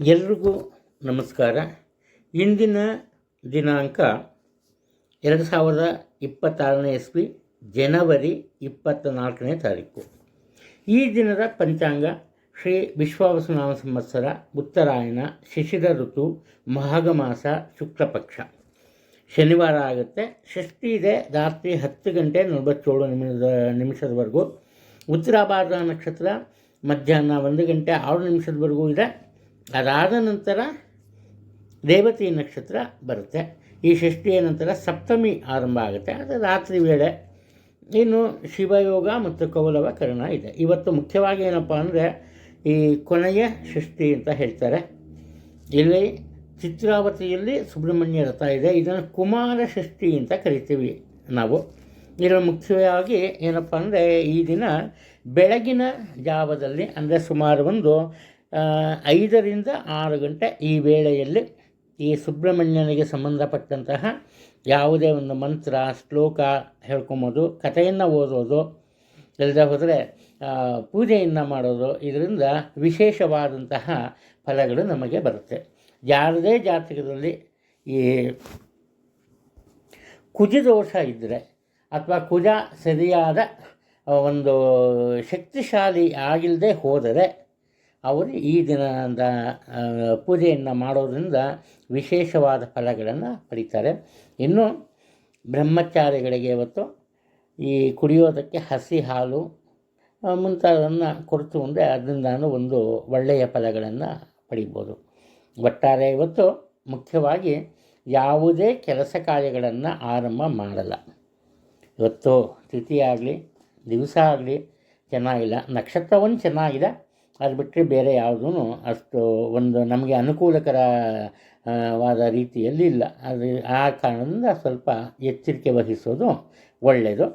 ಎಲ್ರಿಗೂ ನಮಸ್ಕಾರ. ಇಂದಿನ ದಿನಾಂಕ ಎರಡು ಸಾವಿರದ ಇಪ್ಪತ್ತಾರನೇ ಇಸ್ವಿ ಜನವರಿ ಇಪ್ಪತ್ತ ನಾಲ್ಕನೇ ತಾರೀಕು. ಈ ದಿನದ ಪಂಚಾಂಗ ಶ್ರೀ ವಿಶ್ವಾವಸುನಾಮ ಸಂವತ್ಸರ, ಉತ್ತರಾಯಣ ಶಿಶಿರ ಋತು ಮಾಸ ಶುಕ್ಲಪಕ್ಷ ಶನಿವಾರ ಆಗುತ್ತೆ. ಷಷ್ಠಿ ಇದೆ. ರಾತ್ರಿ ಹತ್ತು ಗಂಟೆ ನಲವತ್ತೇಳು ನಿಮಿಷದ ನಿಮಿಷದವರೆಗೂ. ಉತ್ತರಾಭಾದ್ರ ನಕ್ಷತ್ರ ಮಧ್ಯಾಹ್ನ ಒಂದು ಗಂಟೆ ಆರು ನಿಮಿಷದವರೆಗೂ ಇದೆ. ಅದಾದ ನಂತರ ರೇವತಿ ನಕ್ಷತ್ರ ಬರುತ್ತೆ. ಈ ಷಷ್ಠಿಯ ನಂತರ ಸಪ್ತಮಿ ಆರಂಭ ಆಗುತ್ತೆ. ಅದು ರಾತ್ರಿ ವೇಳೆ ಇನ್ನು ಶಿವಯೋಗ ಮತ್ತು ಕೌಲವ ಕರ್ಣ ಇದೆ. ಇವತ್ತು ಮುಖ್ಯವಾಗಿ ಏನಪ್ಪ ಅಂದರೆ ಈ ಕೊನೆಯ ಷಷ್ಠಿ ಅಂತ ಹೇಳ್ತಾರೆ. ಇಲ್ಲಿ ಚಿತ್ರಾವತಿಯಲ್ಲಿ ಸುಬ್ರಹ್ಮಣ್ಯ ರಥ ಇದೆ. ಇದನ್ನು ಕುಮಾರ ಷಷ್ಠಿ ಅಂತ ಕರಿತೀವಿ ನಾವು. ಇದರ ಮುಖ್ಯವಾಗಿ ಏನಪ್ಪ ಅಂದರೆ ಈ ದಿನ ಬೆಳಗಿನ ಜಾವದಲ್ಲಿ ಅಂದರೆ ಸುಮಾರು ಒಂದು ಐದರಿಂದ ಆರು ಗಂಟೆ ಈ ವೇಳೆಯಲ್ಲಿ ಈ ಸುಬ್ರಹ್ಮಣ್ಯನಿಗೆ ಸಂಬಂಧಪಟ್ಟಂತಹ ಯಾವುದೇ ಒಂದು ಮಂತ್ರ, ಶ್ಲೋಕ ಹೇಳ್ಕೊಂಬೋದು, ಕಥೆಯನ್ನು ಓದೋದು ಇಲ್ಲದೆ ಹೋದರೆ ಪೂಜೆಯನ್ನು ಮಾಡೋದು, ಇದರಿಂದ ವಿಶೇಷವಾದಂತಹ ಫಲಗಳು ನಮಗೆ ಬರುತ್ತೆ. ಯಾರದೇ ಜಾತಕದಲ್ಲಿ ಈ ಕುಜದೋಷ ಇದ್ದರೆ ಅಥವಾ ಕುಜ ಸರಿಯಾದ ಒಂದು ಶಕ್ತಿಶಾಲಿ ಆಗಿಲ್ಲದೆ ಹೋದರೆ ಅವರು ಈ ದಿನದ ಪೂಜೆಯನ್ನು ಮಾಡೋದರಿಂದ ವಿಶೇಷವಾದ ಫಲಗಳನ್ನು ಪಡೀತಾರೆ. ಇನ್ನು ಬ್ರಹ್ಮಚಾರಿಗಳಿಗೆ ಇವತ್ತು ಈ ಕುಡಿಯೋದಕ್ಕೆ ಹಸಿ ಹಾಲು ಮುಂತಾದನ್ನು ಕೊಡ್ತು ಅಂದರೆ ಅದರಿಂದಾನು ಒಂದು ಒಳ್ಳೆಯ ಫಲಗಳನ್ನು ಪಡಿಬೋದು. ಒಟ್ಟಾರೆ ಇವತ್ತು ಮುಖ್ಯವಾಗಿ ಯಾವುದೇ ಕೆಲಸ ಕಾರ್ಯಗಳನ್ನು ಆರಂಭ ಮಾಡಲ್ಲ. ಇವತ್ತು ತಿಥಿ ಆಗಲಿ ದಿವಸ ಆಗಲಿ ಚೆನ್ನಾಗಿಲ್ಲ ನಕ್ಷತ್ರವನ್ನು ಚೆನ್ನಾಗಿದೆ. ಅದು ಬಿಟ್ಟರೆ ಬೇರೆ ಯಾವುದೂ ಅಷ್ಟು ಒಂದು ನಮಗೆ ಅನುಕೂಲಕರ ವಾದ ರೀತಿಯಲ್ಲಿ ಇಲ್ಲ. ಅದು ಆ ಕಾರಣದಿಂದ ಸ್ವಲ್ಪ ಎಚ್ಚರಿಕೆ ವಹಿಸೋದು ಒಳ್ಳೆಯದು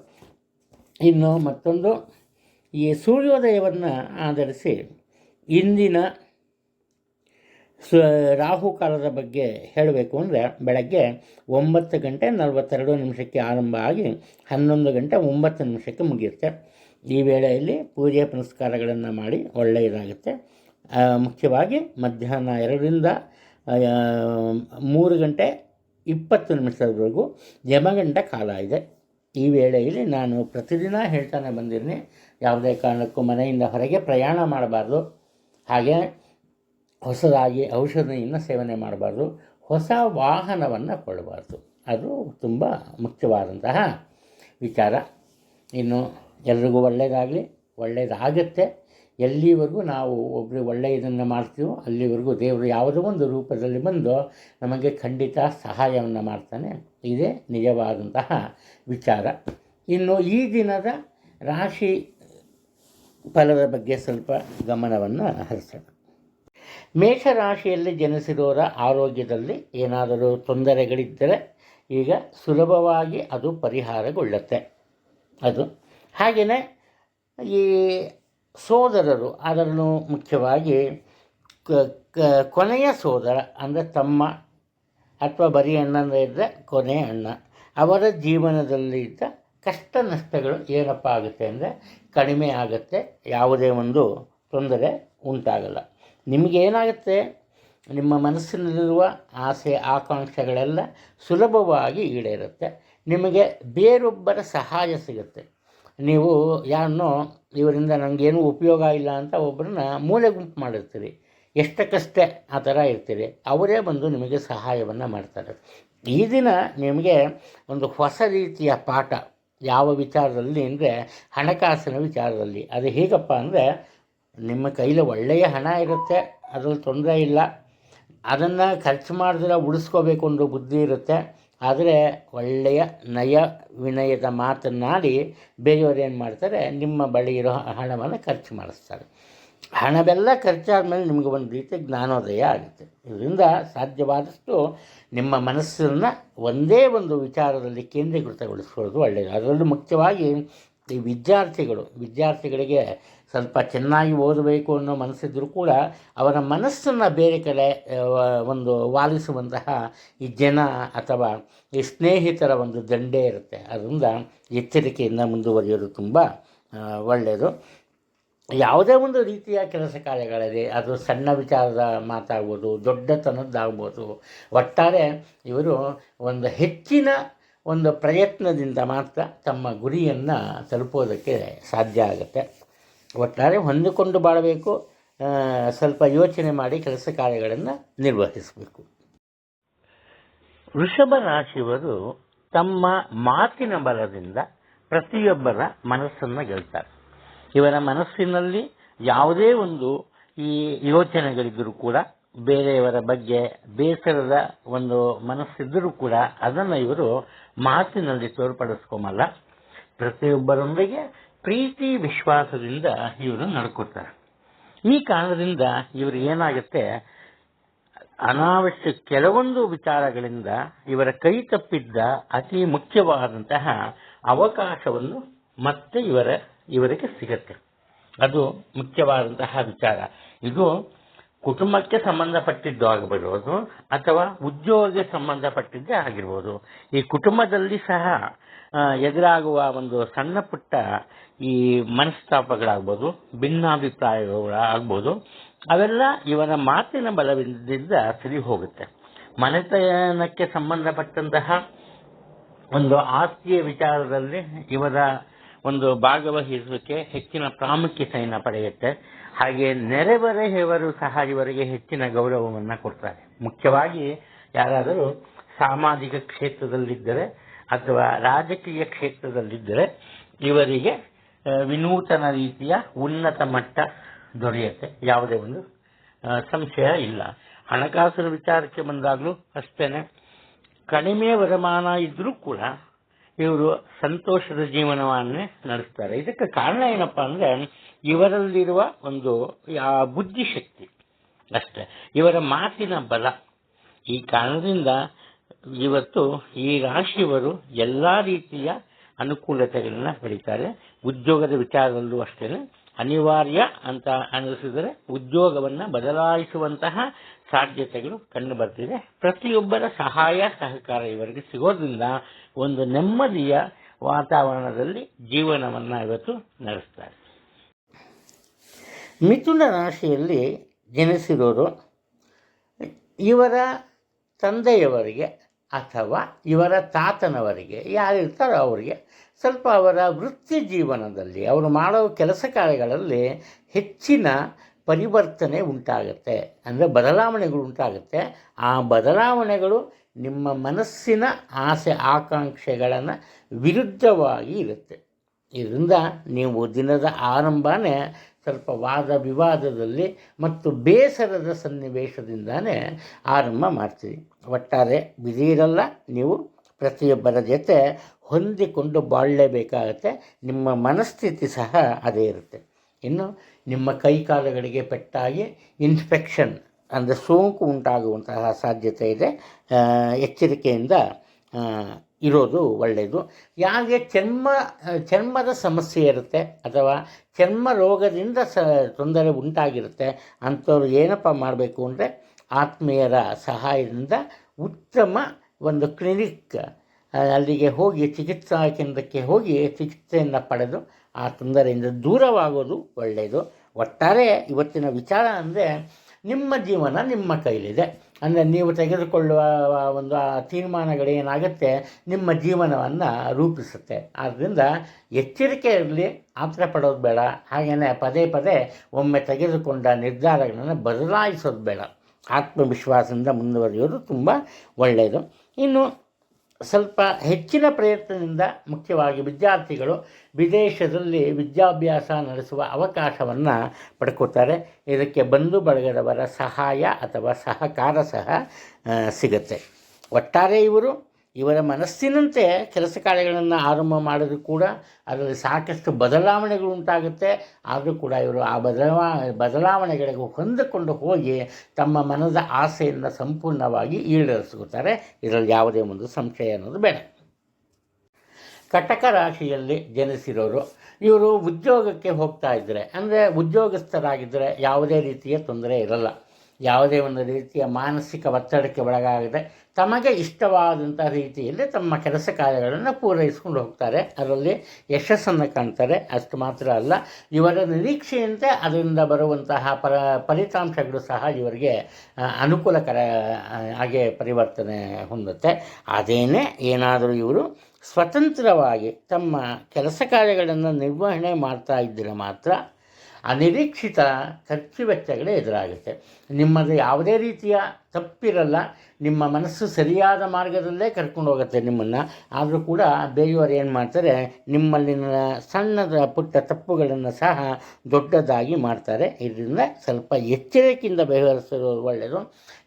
ಇನ್ನು ಮತ್ತೊಂದು, ಈ ಸೂರ್ಯೋದಯವನ್ನು ಆಧರಿಸಿ ಇಂದಿನ ಸ ರಾಹುಕಾಲದ ಬಗ್ಗೆ ಹೇಳಬೇಕು ಅಂದರೆ ಬೆಳಗ್ಗೆ ಒಂಬತ್ತು ಗಂಟೆ ನಲವತ್ತೆರಡು ನಿಮಿಷಕ್ಕೆ ಆರಂಭ ಆಗಿ ಹನ್ನೊಂದು ಗಂಟೆ ಒಂಬತ್ತು ನಿಮಿಷಕ್ಕೆ ಮುಗಿಯುತ್ತೆ. ಈ ವೇಳೆಯಲ್ಲಿ ಪೂಜೆ ಪುನಸ್ಕಾರಗಳನ್ನು ಮಾಡಿ ಒಳ್ಳೆಯದಾಗುತ್ತೆ ಮುಖ್ಯವಾಗಿ ಮಧ್ಯಾಹ್ನ ಎರಡರಿಂದ ಮೂರು ಗಂಟೆ ಇಪ್ಪತ್ತು ನಿಮಿಷದವರೆಗೂ ಯಮಗಂಟ ಕಾಲ ಇದೆ. ಈ ವೇಳೆಯಲ್ಲಿ ನಾನು ಪ್ರತಿದಿನ ಹೇಳ್ತಾನೆ ಬಂದಿದ್ದೀನಿ ಯಾವುದೇ ಕಾರಣಕ್ಕೂ ಮನೆಯಿಂದ ಹೊರಗೆ ಪ್ರಯಾಣ ಮಾಡಬಾರ್ದು. ಹಾಗೆ ಹೊಸದಾಗಿ ಔಷಧಿಯನ್ನು ಸೇವನೆ ಮಾಡಬಾರ್ದು. ಹೊಸ ವಾಹನವನ್ನು ಕೊಡಬಾರ್ದು. ಅದು ತುಂಬ ಮುಖ್ಯವಾದಂತಹ ವಿಚಾರ. ಇನ್ನು ಎಲ್ರಿಗೂ ಒಳ್ಳೆಯದಾಗಲಿ ಒಳ್ಳೆಯದಾಗತ್ತೆ ಎಲ್ಲಿವರೆಗೂ ನಾವು ಒಬ್ಬರು ಒಳ್ಳೆಯದನ್ನು ಮಾಡ್ತೀವೋ ಅಲ್ಲಿವರೆಗೂ ದೇವರು ಯಾವುದೋ ಒಂದು ರೂಪದಲ್ಲಿ ಬಂದು ನಮಗೆ ಖಂಡಿತ ಸಹಾಯವನ್ನು ಮಾಡ್ತಾನೆ. ಇದೇ ನಿಜವಾದಂತಹ ವಿಚಾರ. ಇನ್ನು ಈ ದಿನದ ರಾಶಿ ಫಲದ ಬಗ್ಗೆ ಸ್ವಲ್ಪ ಗಮನವನ್ನು ಹರಿಸೋಣ. ಮೇಷರಾಶಿಯಲ್ಲಿ ಜನಿಸಿರೋರ ಆರೋಗ್ಯದಲ್ಲಿ ಏನಾದರೂ ತೊಂದರೆಗಳಿದ್ದರೆ ಈಗ ಸುಲಭವಾಗಿ ಅದು ಪರಿಹಾರಗೊಳ್ಳುತ್ತೆ. ಅದು ಹಾಗೆಯೇ ಈ ಸೋದರರು ಅದರಲ್ಲೂ ಮುಖ್ಯವಾಗಿ ಕೊನೆಯ ಸೋದರ, ಅಂದರೆ ತಮ್ಮ ಅಥವಾ ಬರೀ ಅಣ್ಣಂದ್ರೆ ಇದ್ದರೆ ಕೊನೆಯ ಅಣ್ಣ, ಅವರ ಜೀವನದಲ್ಲಿ ಇದ್ದ ಕಷ್ಟ ನಷ್ಟಗಳು ಏನಪ್ಪ ಆಗುತ್ತೆ ಅಂದರೆ ಕಡಿಮೆ ಆಗುತ್ತೆ, ಯಾವುದೇ ಒಂದು ತೊಂದರೆ ಉಂಟಾಗಲ್ಲ. ನಿಮಗೇನಾಗುತ್ತೆ ನಿಮ್ಮ ಮನಸ್ಸಿನಲ್ಲಿರುವ ಆಸೆ, ಆಕಾಂಕ್ಷೆಗಳೆಲ್ಲ ಸುಲಭವಾಗಿ ಈಡೇರುತ್ತೆ. ನಿಮಗೆ ಬೇರೊಬ್ಬರ ಸಹಾಯ ಸಿಗುತ್ತೆ. ನೀವು ಯಾರನ್ನೋ ಇವರಿಂದ ನನಗೇನು ಉಪಯೋಗ ಇಲ್ಲ ಅಂತ ಒಬ್ಬರನ್ನ ಮೂಲೆ ಗುಂಪು ಮಾಡಿರ್ತೀರಿ. ಎಷ್ಟಕ್ಕಷ್ಟೇ ಆ ಥರ ಇರ್ತೀರಿ. ಅವರೇ ಬಂದು ನಿಮಗೆ ಸಹಾಯವನ್ನು ಮಾಡ್ತಾರೆ. ಈ ದಿನ ನಿಮಗೆ ಒಂದು ಹೊಸ ರೀತಿಯ ಪಾಠ ಯಾವ ವಿಚಾರದಲ್ಲಿ ಅಂದರೆ ಹಣಕಾಸಿನ ವಿಚಾರದಲ್ಲಿ. ಅದು ಹೇಗಪ್ಪ ಅಂದರೆ ನಿಮ್ಮ ಕೈಲಿ ಒಳ್ಳೆಯ ಹಣ ಇರುತ್ತೆ, ಅದರಲ್ಲಿ ತೊಂದರೆ ಇಲ್ಲ. ಅದನ್ನು ಖರ್ಚು ಮಾಡಿದ್ರೆ ಉಳಿಸ್ಕೋಬೇಕು ಅನ್ನೋ ಬುದ್ಧಿ ಇರುತ್ತೆ. ಆದರೆ ಒಳ್ಳೆಯ ನಯ ವಿನಯದ ಮಾತನ್ನಾಡಿ ಬೇರೆಯವರು ಏನು ಮಾಡ್ತಾರೆ, ನಿಮ್ಮ ಬಳಿ ಇರೋ ಹಣವನ್ನು ಖರ್ಚು ಮಾಡಿಸ್ತಾರೆ. ಹಣವೆಲ್ಲ ಖರ್ಚಾದ ಮೇಲೆ ನಿಮಗೆ ಒಂದು ರೀತಿ ಜ್ಞಾನೋದಯ ಆಗುತ್ತೆ. ಇದರಿಂದ ಸಾಧ್ಯವಾದಷ್ಟು ನಿಮ್ಮ ಮನಸ್ಸನ್ನು ಒಂದೇ ಒಂದು ವಿಚಾರದಲ್ಲಿ ಕೇಂದ್ರೀಕೃತಗೊಳಿಸ್ಕೊಳ್ಳೋದು ಒಳ್ಳೆಯದು. ಅದರಲ್ಲೂ ಮುಖ್ಯವಾಗಿ ಈ ವಿದ್ಯಾರ್ಥಿಗಳು, ವಿದ್ಯಾರ್ಥಿಗಳಿಗೆ ಸ್ವಲ್ಪ ಚೆನ್ನಾಗಿ ಓದಬೇಕು ಅನ್ನೋ ಮನಸ್ಸಿದ್ದರೂ ಕೂಡ ಅವರ ಮನಸ್ಸನ್ನು ಬೇರೆ ಕಡೆ ಒಂದು ವಾಲಿಸುವಂತಹ ಈ ಜನ ಅಥವಾ ಈ ಸ್ನೇಹಿತರ ಒಂದು ದಂಡೇ ಇರುತ್ತೆ. ಅದರಿಂದ ಎಚ್ಚರಿಕೆಯಿಂದ ಮುಂದುವರಿಯೋದು ತುಂಬ ಒಳ್ಳೆಯದು. ಯಾವುದೇ ಒಂದು ರೀತಿಯ ಕೆಲಸ ಕಾರ್ಯಗಳಲ್ಲಿ ಅದು ಸಣ್ಣ ವಿಚಾರದ ಮಾತಾಗ್ಬೋದು, ದೊಡ್ಡತನದ್ದಾಗ್ಬೋದು, ಒಟ್ಟಾರೆ ಇವರು ಒಂದು ಹೆಚ್ಚಿನ ಒಂದು ಪ್ರಯತ್ನದಿಂದ ಮಾತ್ರ ತಮ್ಮ ಗುರಿಯನ್ನು ತಲುಪೋದಕ್ಕೆ ಸಾಧ್ಯ ಆಗುತ್ತೆ. ಒಟ್ಟಾರೆ ಹೊಂದಿಕೊಂಡು ಬಾಳಬೇಕು ಸ್ವಲ್ಪ ಯೋಚನೆ ಮಾಡಿ ಕೆಲಸ ಕಾರ್ಯಗಳನ್ನು ನಿರ್ವಹಿಸಬೇಕು. ವೃಷಭ ರಾಶಿಯವರು ತಮ್ಮ ಮಾತಿನ ಬಲದಿಂದ ಪ್ರತಿಯೊಬ್ಬರ ಮನಸ್ಸನ್ನು ಗೆಲ್ತಾರೆ. ಇವರ ಮನಸ್ಸಿನಲ್ಲಿ ಯಾವುದೇ ಒಂದು ಈ ಯೋಚನೆಗಳಿದ್ದರೂ ಕೂಡ, ಬೇರೆಯವರ ಬಗ್ಗೆ ಬೇಸರದ ಒಂದು ಮನಸ್ಸಿದ್ದರೂ ಕೂಡ ಅದನ್ನು ಇವರು ಮಾತಿನಲ್ಲಿ ತೋರ್ಪಡಿಸ್ಕೊಮಲ್ಲ ಪ್ರತಿಯೊಬ್ಬರೊಂದಿಗೆ ಪ್ರೀತಿ ವಿಶ್ವಾಸದಿಂದ ಇವರು ನಡ್ಕೋತಾರೆ. ಈ ಕಾರಣದಿಂದ ಇವರು ಏನಾಗುತ್ತೆ? ಅನಾವಶ್ಯಕ ಕೆಲವೊಂದು ವಿಚಾರಗಳಿಂದ ಇವರ ಕೈ ತಪ್ಪಿದ್ದ ಅತಿ ಮುಖ್ಯವಾದಂತಹ ಅವಕಾಶವನ್ನು ಮತ್ತೆ ಇವರ, ಇವರಿಗೆ ಸಿಗತ್ತೆ. ಅದು ಮುಖ್ಯವಾದಂತಹ ವಿಚಾರ. ಇದು ಕುಟುಂಬಕ್ಕೆ ಸಂಬಂಧಪಟ್ಟಿದ್ದು ಆಗಬಹುದು ಅಥವಾ ಉದ್ಯೋಗಕ್ಕೆ ಸಂಬಂಧಪಟ್ಟಿದ್ದೇ ಆಗಿರ್ಬೋದು. ಈ ಕುಟುಂಬದಲ್ಲಿ ಸಹ ಎದುರಾಗುವ ಒಂದು ಸಣ್ಣ ಪುಟ್ಟ ಈ ಮನಸ್ತಾಪಗಳಾಗ್ಬೋದು ಭಿನ್ನಾಭಿಪ್ರಾಯಗಳು ಆಗ್ಬೋದು ಅವೆಲ್ಲ ಇವರ ಮಾತಿನ ಬಲದಿಂದ ಸರಿ ಹೋಗುತ್ತೆ ಮನೆತನಕ್ಕೆ ಸಂಬಂಧಪಟ್ಟಂತಹ ಒಂದು ಆಸ್ತಿಯ ವಿಚಾರದಲ್ಲಿ ಇವರ ಒಂದು ಭಾಗವಹಿಸುವಿಕೆ ಹೆಚ್ಚಿನ ಪ್ರಾಮುಖ್ಯತೆಯನ್ನು ಪಡೆಯುತ್ತೆ. ಹಾಗೆ ನೆರೆಹೊರೆಯವರು ಸಹ ಇವರಿಗೆ ಹೆಚ್ಚಿನ ಗೌರವವನ್ನು ಕೊಡ್ತಾರೆ. ಮುಖ್ಯವಾಗಿ ಯಾರಾದರೂ ಸಾಮಾಜಿಕ ಕ್ಷೇತ್ರದಲ್ಲಿದ್ದರೆ ಅಥವಾ ರಾಜಕೀಯ ಕ್ಷೇತ್ರದಲ್ಲಿದ್ದರೆ ಇವರಿಗೆ ವಿನೂತನ ರೀತಿಯ ಉನ್ನತ ಮಟ್ಟ ದೊರೆಯುತ್ತೆ. ಯಾವುದೇ ಒಂದು ಸಂಶಯ ಇಲ್ಲ. ಹಣಕಾಸಿನ ವಿಚಾರಕ್ಕೆ ಬಂದಾಗಲೂ ಅಷ್ಟೇನೆ. ಕಡಿಮೆ ವರಮಾನ ಇದ್ರೂ ಕೂಡ ಇವರು ಸಂತೋಷದ ಜೀವನವನ್ನೇ ನಡೆಸ್ತಾರೆ. ಇದಕ್ಕೆ ಕಾರಣ ಏನಪ್ಪಾ ಅಂದ್ರೆ, ಇವರಲ್ಲಿರುವ ಒಂದು ಬುದ್ಧಿಶಕ್ತಿ ಅಷ್ಟೇ. ಇವರ ಮಾತಿನ ಬಲ. ಈ ಕಾರಣದಿಂದ ಇವತ್ತು ಈ ರಾಶಿಯವರು ಎಲ್ಲಾ ರೀತಿಯ ಅನುಕೂಲತೆಗಳನ್ನ ಪಡಿತಾರೆ. ಉದ್ಯೋಗದ ವಿಚಾರದಲ್ಲೂ ಅಷ್ಟೇ ಅನಿವಾರ್ಯ ಅಂತ ಅನಿಸಿದರೆ ಉದ್ಯೋಗವನ್ನ ಬದಲಾಯಿಸುವಂತಹ ಸಾಧ್ಯತೆಗಳು ಕಂಡು ಬರ್ತಿದೆ. ಪ್ರತಿಯೊಬ್ಬರ ಸಹಾಯ, ಸಹಕಾರ ಇವರಿಗೆ ಸಿಗೋದ್ರಿಂದ ಒಂದು ನೆಮ್ಮದಿಯ ವಾತಾವರಣದಲ್ಲಿ ಜೀವನವನ್ನ ಇವತ್ತು ನಡೆಸ್ತಾರೆ. ಮಿಥುನ ರಾಶಿಯಲ್ಲಿ ಜನಿಸಿರೋರು ಇವರ ತಂದೆಯವರಿಗೆ ಅಥವಾ ಇವರ ತಾತನವರಿಗೆ, ಯಾರಿರ್ತಾರೋ ಅವರಿಗೆ, ಸ್ವಲ್ಪ ಅವರ ವೃತ್ತಿ ಜೀವನದಲ್ಲಿ, ಅವರು ಮಾಡೋ ಕೆಲಸ ಕಾರ್ಯಗಳಲ್ಲಿ ಹೆಚ್ಚಿನ ಪರಿವರ್ತನೆ ಉಂಟಾಗುತ್ತೆ. ಅಂದರೆ ಬದಲಾವಣೆಗಳು ಉಂಟಾಗುತ್ತೆ. ಆ ಬದಲಾವಣೆಗಳು ನಿಮ್ಮ ಮನಸ್ಸಿನ ಆಸೆ, ಆಕಾಂಕ್ಷೆಗಳನ್ನು ವಿರುದ್ಧವಾಗಿ ಇರುತ್ತೆ. ಇದರಿಂದ ನೀವು ದಿನದ ಆರಂಭನೇ ಸ್ವಲ್ಪ ವಾದ ವಿವಾದದಲ್ಲಿ ಮತ್ತು ಬೇಸರದ ಸನ್ನಿವೇಶದಿಂದನೇ ಆರಂಭ ಮಾಡ್ತೀರಿ. ಒಟ್ಟಾರೆ ಬಿಸಿ ಇರಲ್ಲ ನೀವು ಪ್ರತಿಯೊಬ್ಬರ ಜೊತೆ ಹೊಂದಿಕೊಂಡು ಬಾಳಲೇಬೇಕಾಗತ್ತೆ, ನಿಮ್ಮ ಮನಸ್ಥಿತಿ ಸಹ ಅದೇ ಇರುತ್ತೆ. ಇನ್ನು ನಿಮ್ಮ ಕೈಕಾಲುಗಳಿಗೆ ಪೆಟ್ಟಾಗಿ ಇನ್ಫೆಕ್ಷನ್ ಅಂದರೆ ಸೋಂಕು ಉಂಟಾಗುವಂತಹ ಸಾಧ್ಯತೆ ಇದೆ. ಎಚ್ಚರಿಕೆಯಿಂದ ಇರೋದು ಒಳ್ಳೆಯದು ಯಾರಿಗೆ ಚರ್ಮ, ಚರ್ಮದ ಸಮಸ್ಯೆ ಇರುತ್ತೆ ಅಥವಾ ಚರ್ಮ ರೋಗದಿಂದ ಸ, ತೊಂದರೆ ಉಂಟಾಗಿರುತ್ತೆ ಅಂಥವ್ರು ಏನಪ್ಪ ಮಾಡಬೇಕು ಅಂದರೆ ಆತ್ಮೀಯರ ಸಹಾಯದಿಂದ ಉತ್ತಮ ಒಂದು ಕ್ಲಿನಿಕ್ ಅಲ್ಲಿಗೆ ಹೋಗಿ ಚಿಕಿತ್ಸಾ ಕೇಂದ್ರಕ್ಕೆ ಹೋಗಿ ಚಿಕಿತ್ಸೆಯನ್ನು ಪಡೆದು ಆ ತೊಂದರೆಯಿಂದ ದೂರವಾಗೋದು ಒಳ್ಳೆಯದು ಒಟ್ಟಾರೆ ಇವತ್ತಿನ ವಿಚಾರ ಅಂದರೆ ನಿಮ್ಮ ಜೀವನ ನಿಮ್ಮ ಕೈಲಿದೆ. ಅಂದರೆ ನೀವು ತೆಗೆದುಕೊಳ್ಳುವ ಒಂದು ಆ ತೀರ್ಮಾನಗಳೇನಾಗುತ್ತೆ ನಿಮ್ಮ ಜೀವನವನ್ನು ರೂಪಿಸುತ್ತೆ. ಆದ್ದರಿಂದ ಎಚ್ಚರಿಕೆ ಇರಲಿ ಆತರ ಪಡೋದು ಬೇಡ. ಹಾಗೆಯೇ ಪದೇ ಪದೇ ಒಮ್ಮೆ ತೆಗೆದುಕೊಂಡ ನಿರ್ಧಾರಗಳನ್ನು ಬದಲಾಯಿಸೋದು ಬೇಡ. ಆತ್ಮವಿಶ್ವಾಸದಿಂದ ಮುಂದುವರಿಯೋದು ತುಂಬ ಒಳ್ಳೆಯದು ಇನ್ನು ಸ್ವಲ್ಪ ಹೆಚ್ಚಿನ ಪ್ರಯತ್ನದಿಂದ ಮುಖ್ಯವಾಗಿ ವಿದ್ಯಾರ್ಥಿಗಳು ವಿದೇಶದಲ್ಲಿ ವಿದ್ಯಾಭ್ಯಾಸ ನಡೆಸುವ ಅವಕಾಶವನ್ನು ಪಡ್ಕೋತಾರೆ. ಇದಕ್ಕೆ ಬಂಧು ಬಳಗದವರ ಸಹಾಯ ಅಥವಾ ಸಹಕಾರ ಸಹ ಸಿಗುತ್ತೆ. ಒಟ್ಟಾರೆ ಇವರು ಇವರ ಮನಸ್ಸಿನಂತೆ ಕೆಲಸ ಕಾರ್ಯಗಳನ್ನು ಆರಂಭ ಮಾಡಿದ್ರೂ ಕೂಡ ಅದರಲ್ಲಿ ಸಾಕಷ್ಟು ಬದಲಾವಣೆಗಳು ಉಂಟಾಗುತ್ತೆ. ಆದರೂ ಕೂಡ ಇವರು ಆ ಬದಲಾ ಬದಲಾವಣೆಗಳಿಗೆ ಹೊಂದಿಕೊಂಡು ಹೋಗಿ ತಮ್ಮ ಮನದ ಆಸೆಯನ್ನು ಸಂಪೂರ್ಣವಾಗಿ ಈಡೇರಿಸ್ಕೊತಾರೆ ಇದರಲ್ಲಿ ಯಾವುದೇ ಒಂದು ಸಂಶಯ ಅನ್ನೋದು ಬೇಡ. ಕಟಕ ರಾಶಿಯಲ್ಲಿ ಜನಿಸಿರೋರು, ಇವರು ಉದ್ಯೋಗಕ್ಕೆ ಹೋಗ್ತಾ ಇದ್ದರೆ ಅಂದರೆ ಉದ್ಯೋಗಸ್ಥರಾಗಿದ್ದರೆ ಯಾವುದೇ ರೀತಿಯ ತೊಂದರೆ ಇರಲ್ಲ. ಯಾವುದೇ ಒಂದು ರೀತಿಯ ಮಾನಸಿಕ ಒತ್ತಡಕ್ಕೆ ಒಳಗಾಗದೆ ತಮಗೆ ಇಷ್ಟವಾದಂಥ ರೀತಿಯಲ್ಲಿ ತಮ್ಮ ಕೆಲಸ ಕಾರ್ಯಗಳನ್ನು ಪೂರೈಸ್ಕೊಂಡು ಹೋಗ್ತಾರೆ. ಅದರಲ್ಲಿ ಯಶಸ್ಸನ್ನು ಕಾಣ್ತಾರೆ. ಅಷ್ಟು ಮಾತ್ರ ಅಲ್ಲ, ಇವರ ನಿರೀಕ್ಷೆಯಂತೆ ಅದರಿಂದ ಬರುವಂತಹ ಪರ, ಫಲಿತಾಂಶಗಳು ಸಹ ಇವರಿಗೆ ಅನುಕೂಲಕರ ಹಾಗೆ ಪರಿವರ್ತನೆ ಹೊಂದುತ್ತೆ. ಅದೇನೇ ಏನಾದರೂ ಇವರು ಸ್ವತಂತ್ರವಾಗಿ ತಮ್ಮ ಕೆಲಸ ಕಾರ್ಯಗಳನ್ನು ನಿರ್ವಹಣೆ ಮಾಡ್ತಾ ಇದ್ದರೆ ಮಾತ್ರ ಅನಿರೀಕ್ಷಿತ ಖರ್ಚು ವೆಚ್ಚಗಳೇ ಎದುರಾಗುತ್ತೆ. ನಿಮ್ಮದು ಯಾವುದೇ ರೀತಿಯ ತಪ್ಪಿರಲ್ಲ ನಿಮ್ಮ ಮನಸ್ಸು ಸರಿಯಾದ ಮಾರ್ಗದಲ್ಲೇ ಕರ್ಕೊಂಡು ಹೋಗುತ್ತೆ ನಿಮ್ಮನ್ನು. ಆದರೂ ಕೂಡ ಬೇರೆಯವರು ಏನು ಮಾಡ್ತಾರೆ, ನಿಮ್ಮಲ್ಲಿನ ಸಣ್ಣದ ಪುಟ್ಟ ತಪ್ಪುಗಳನ್ನು ಸಹ ದೊಡ್ಡದಾಗಿ ಮಾಡ್ತಾರೆ. ಇದರಿಂದ ಸ್ವಲ್ಪ ಎಚ್ಚರಿಕೆಯಿಂದ ವ್ಯವಹರಿಸೋದು ಒಳ್ಳೆಯದು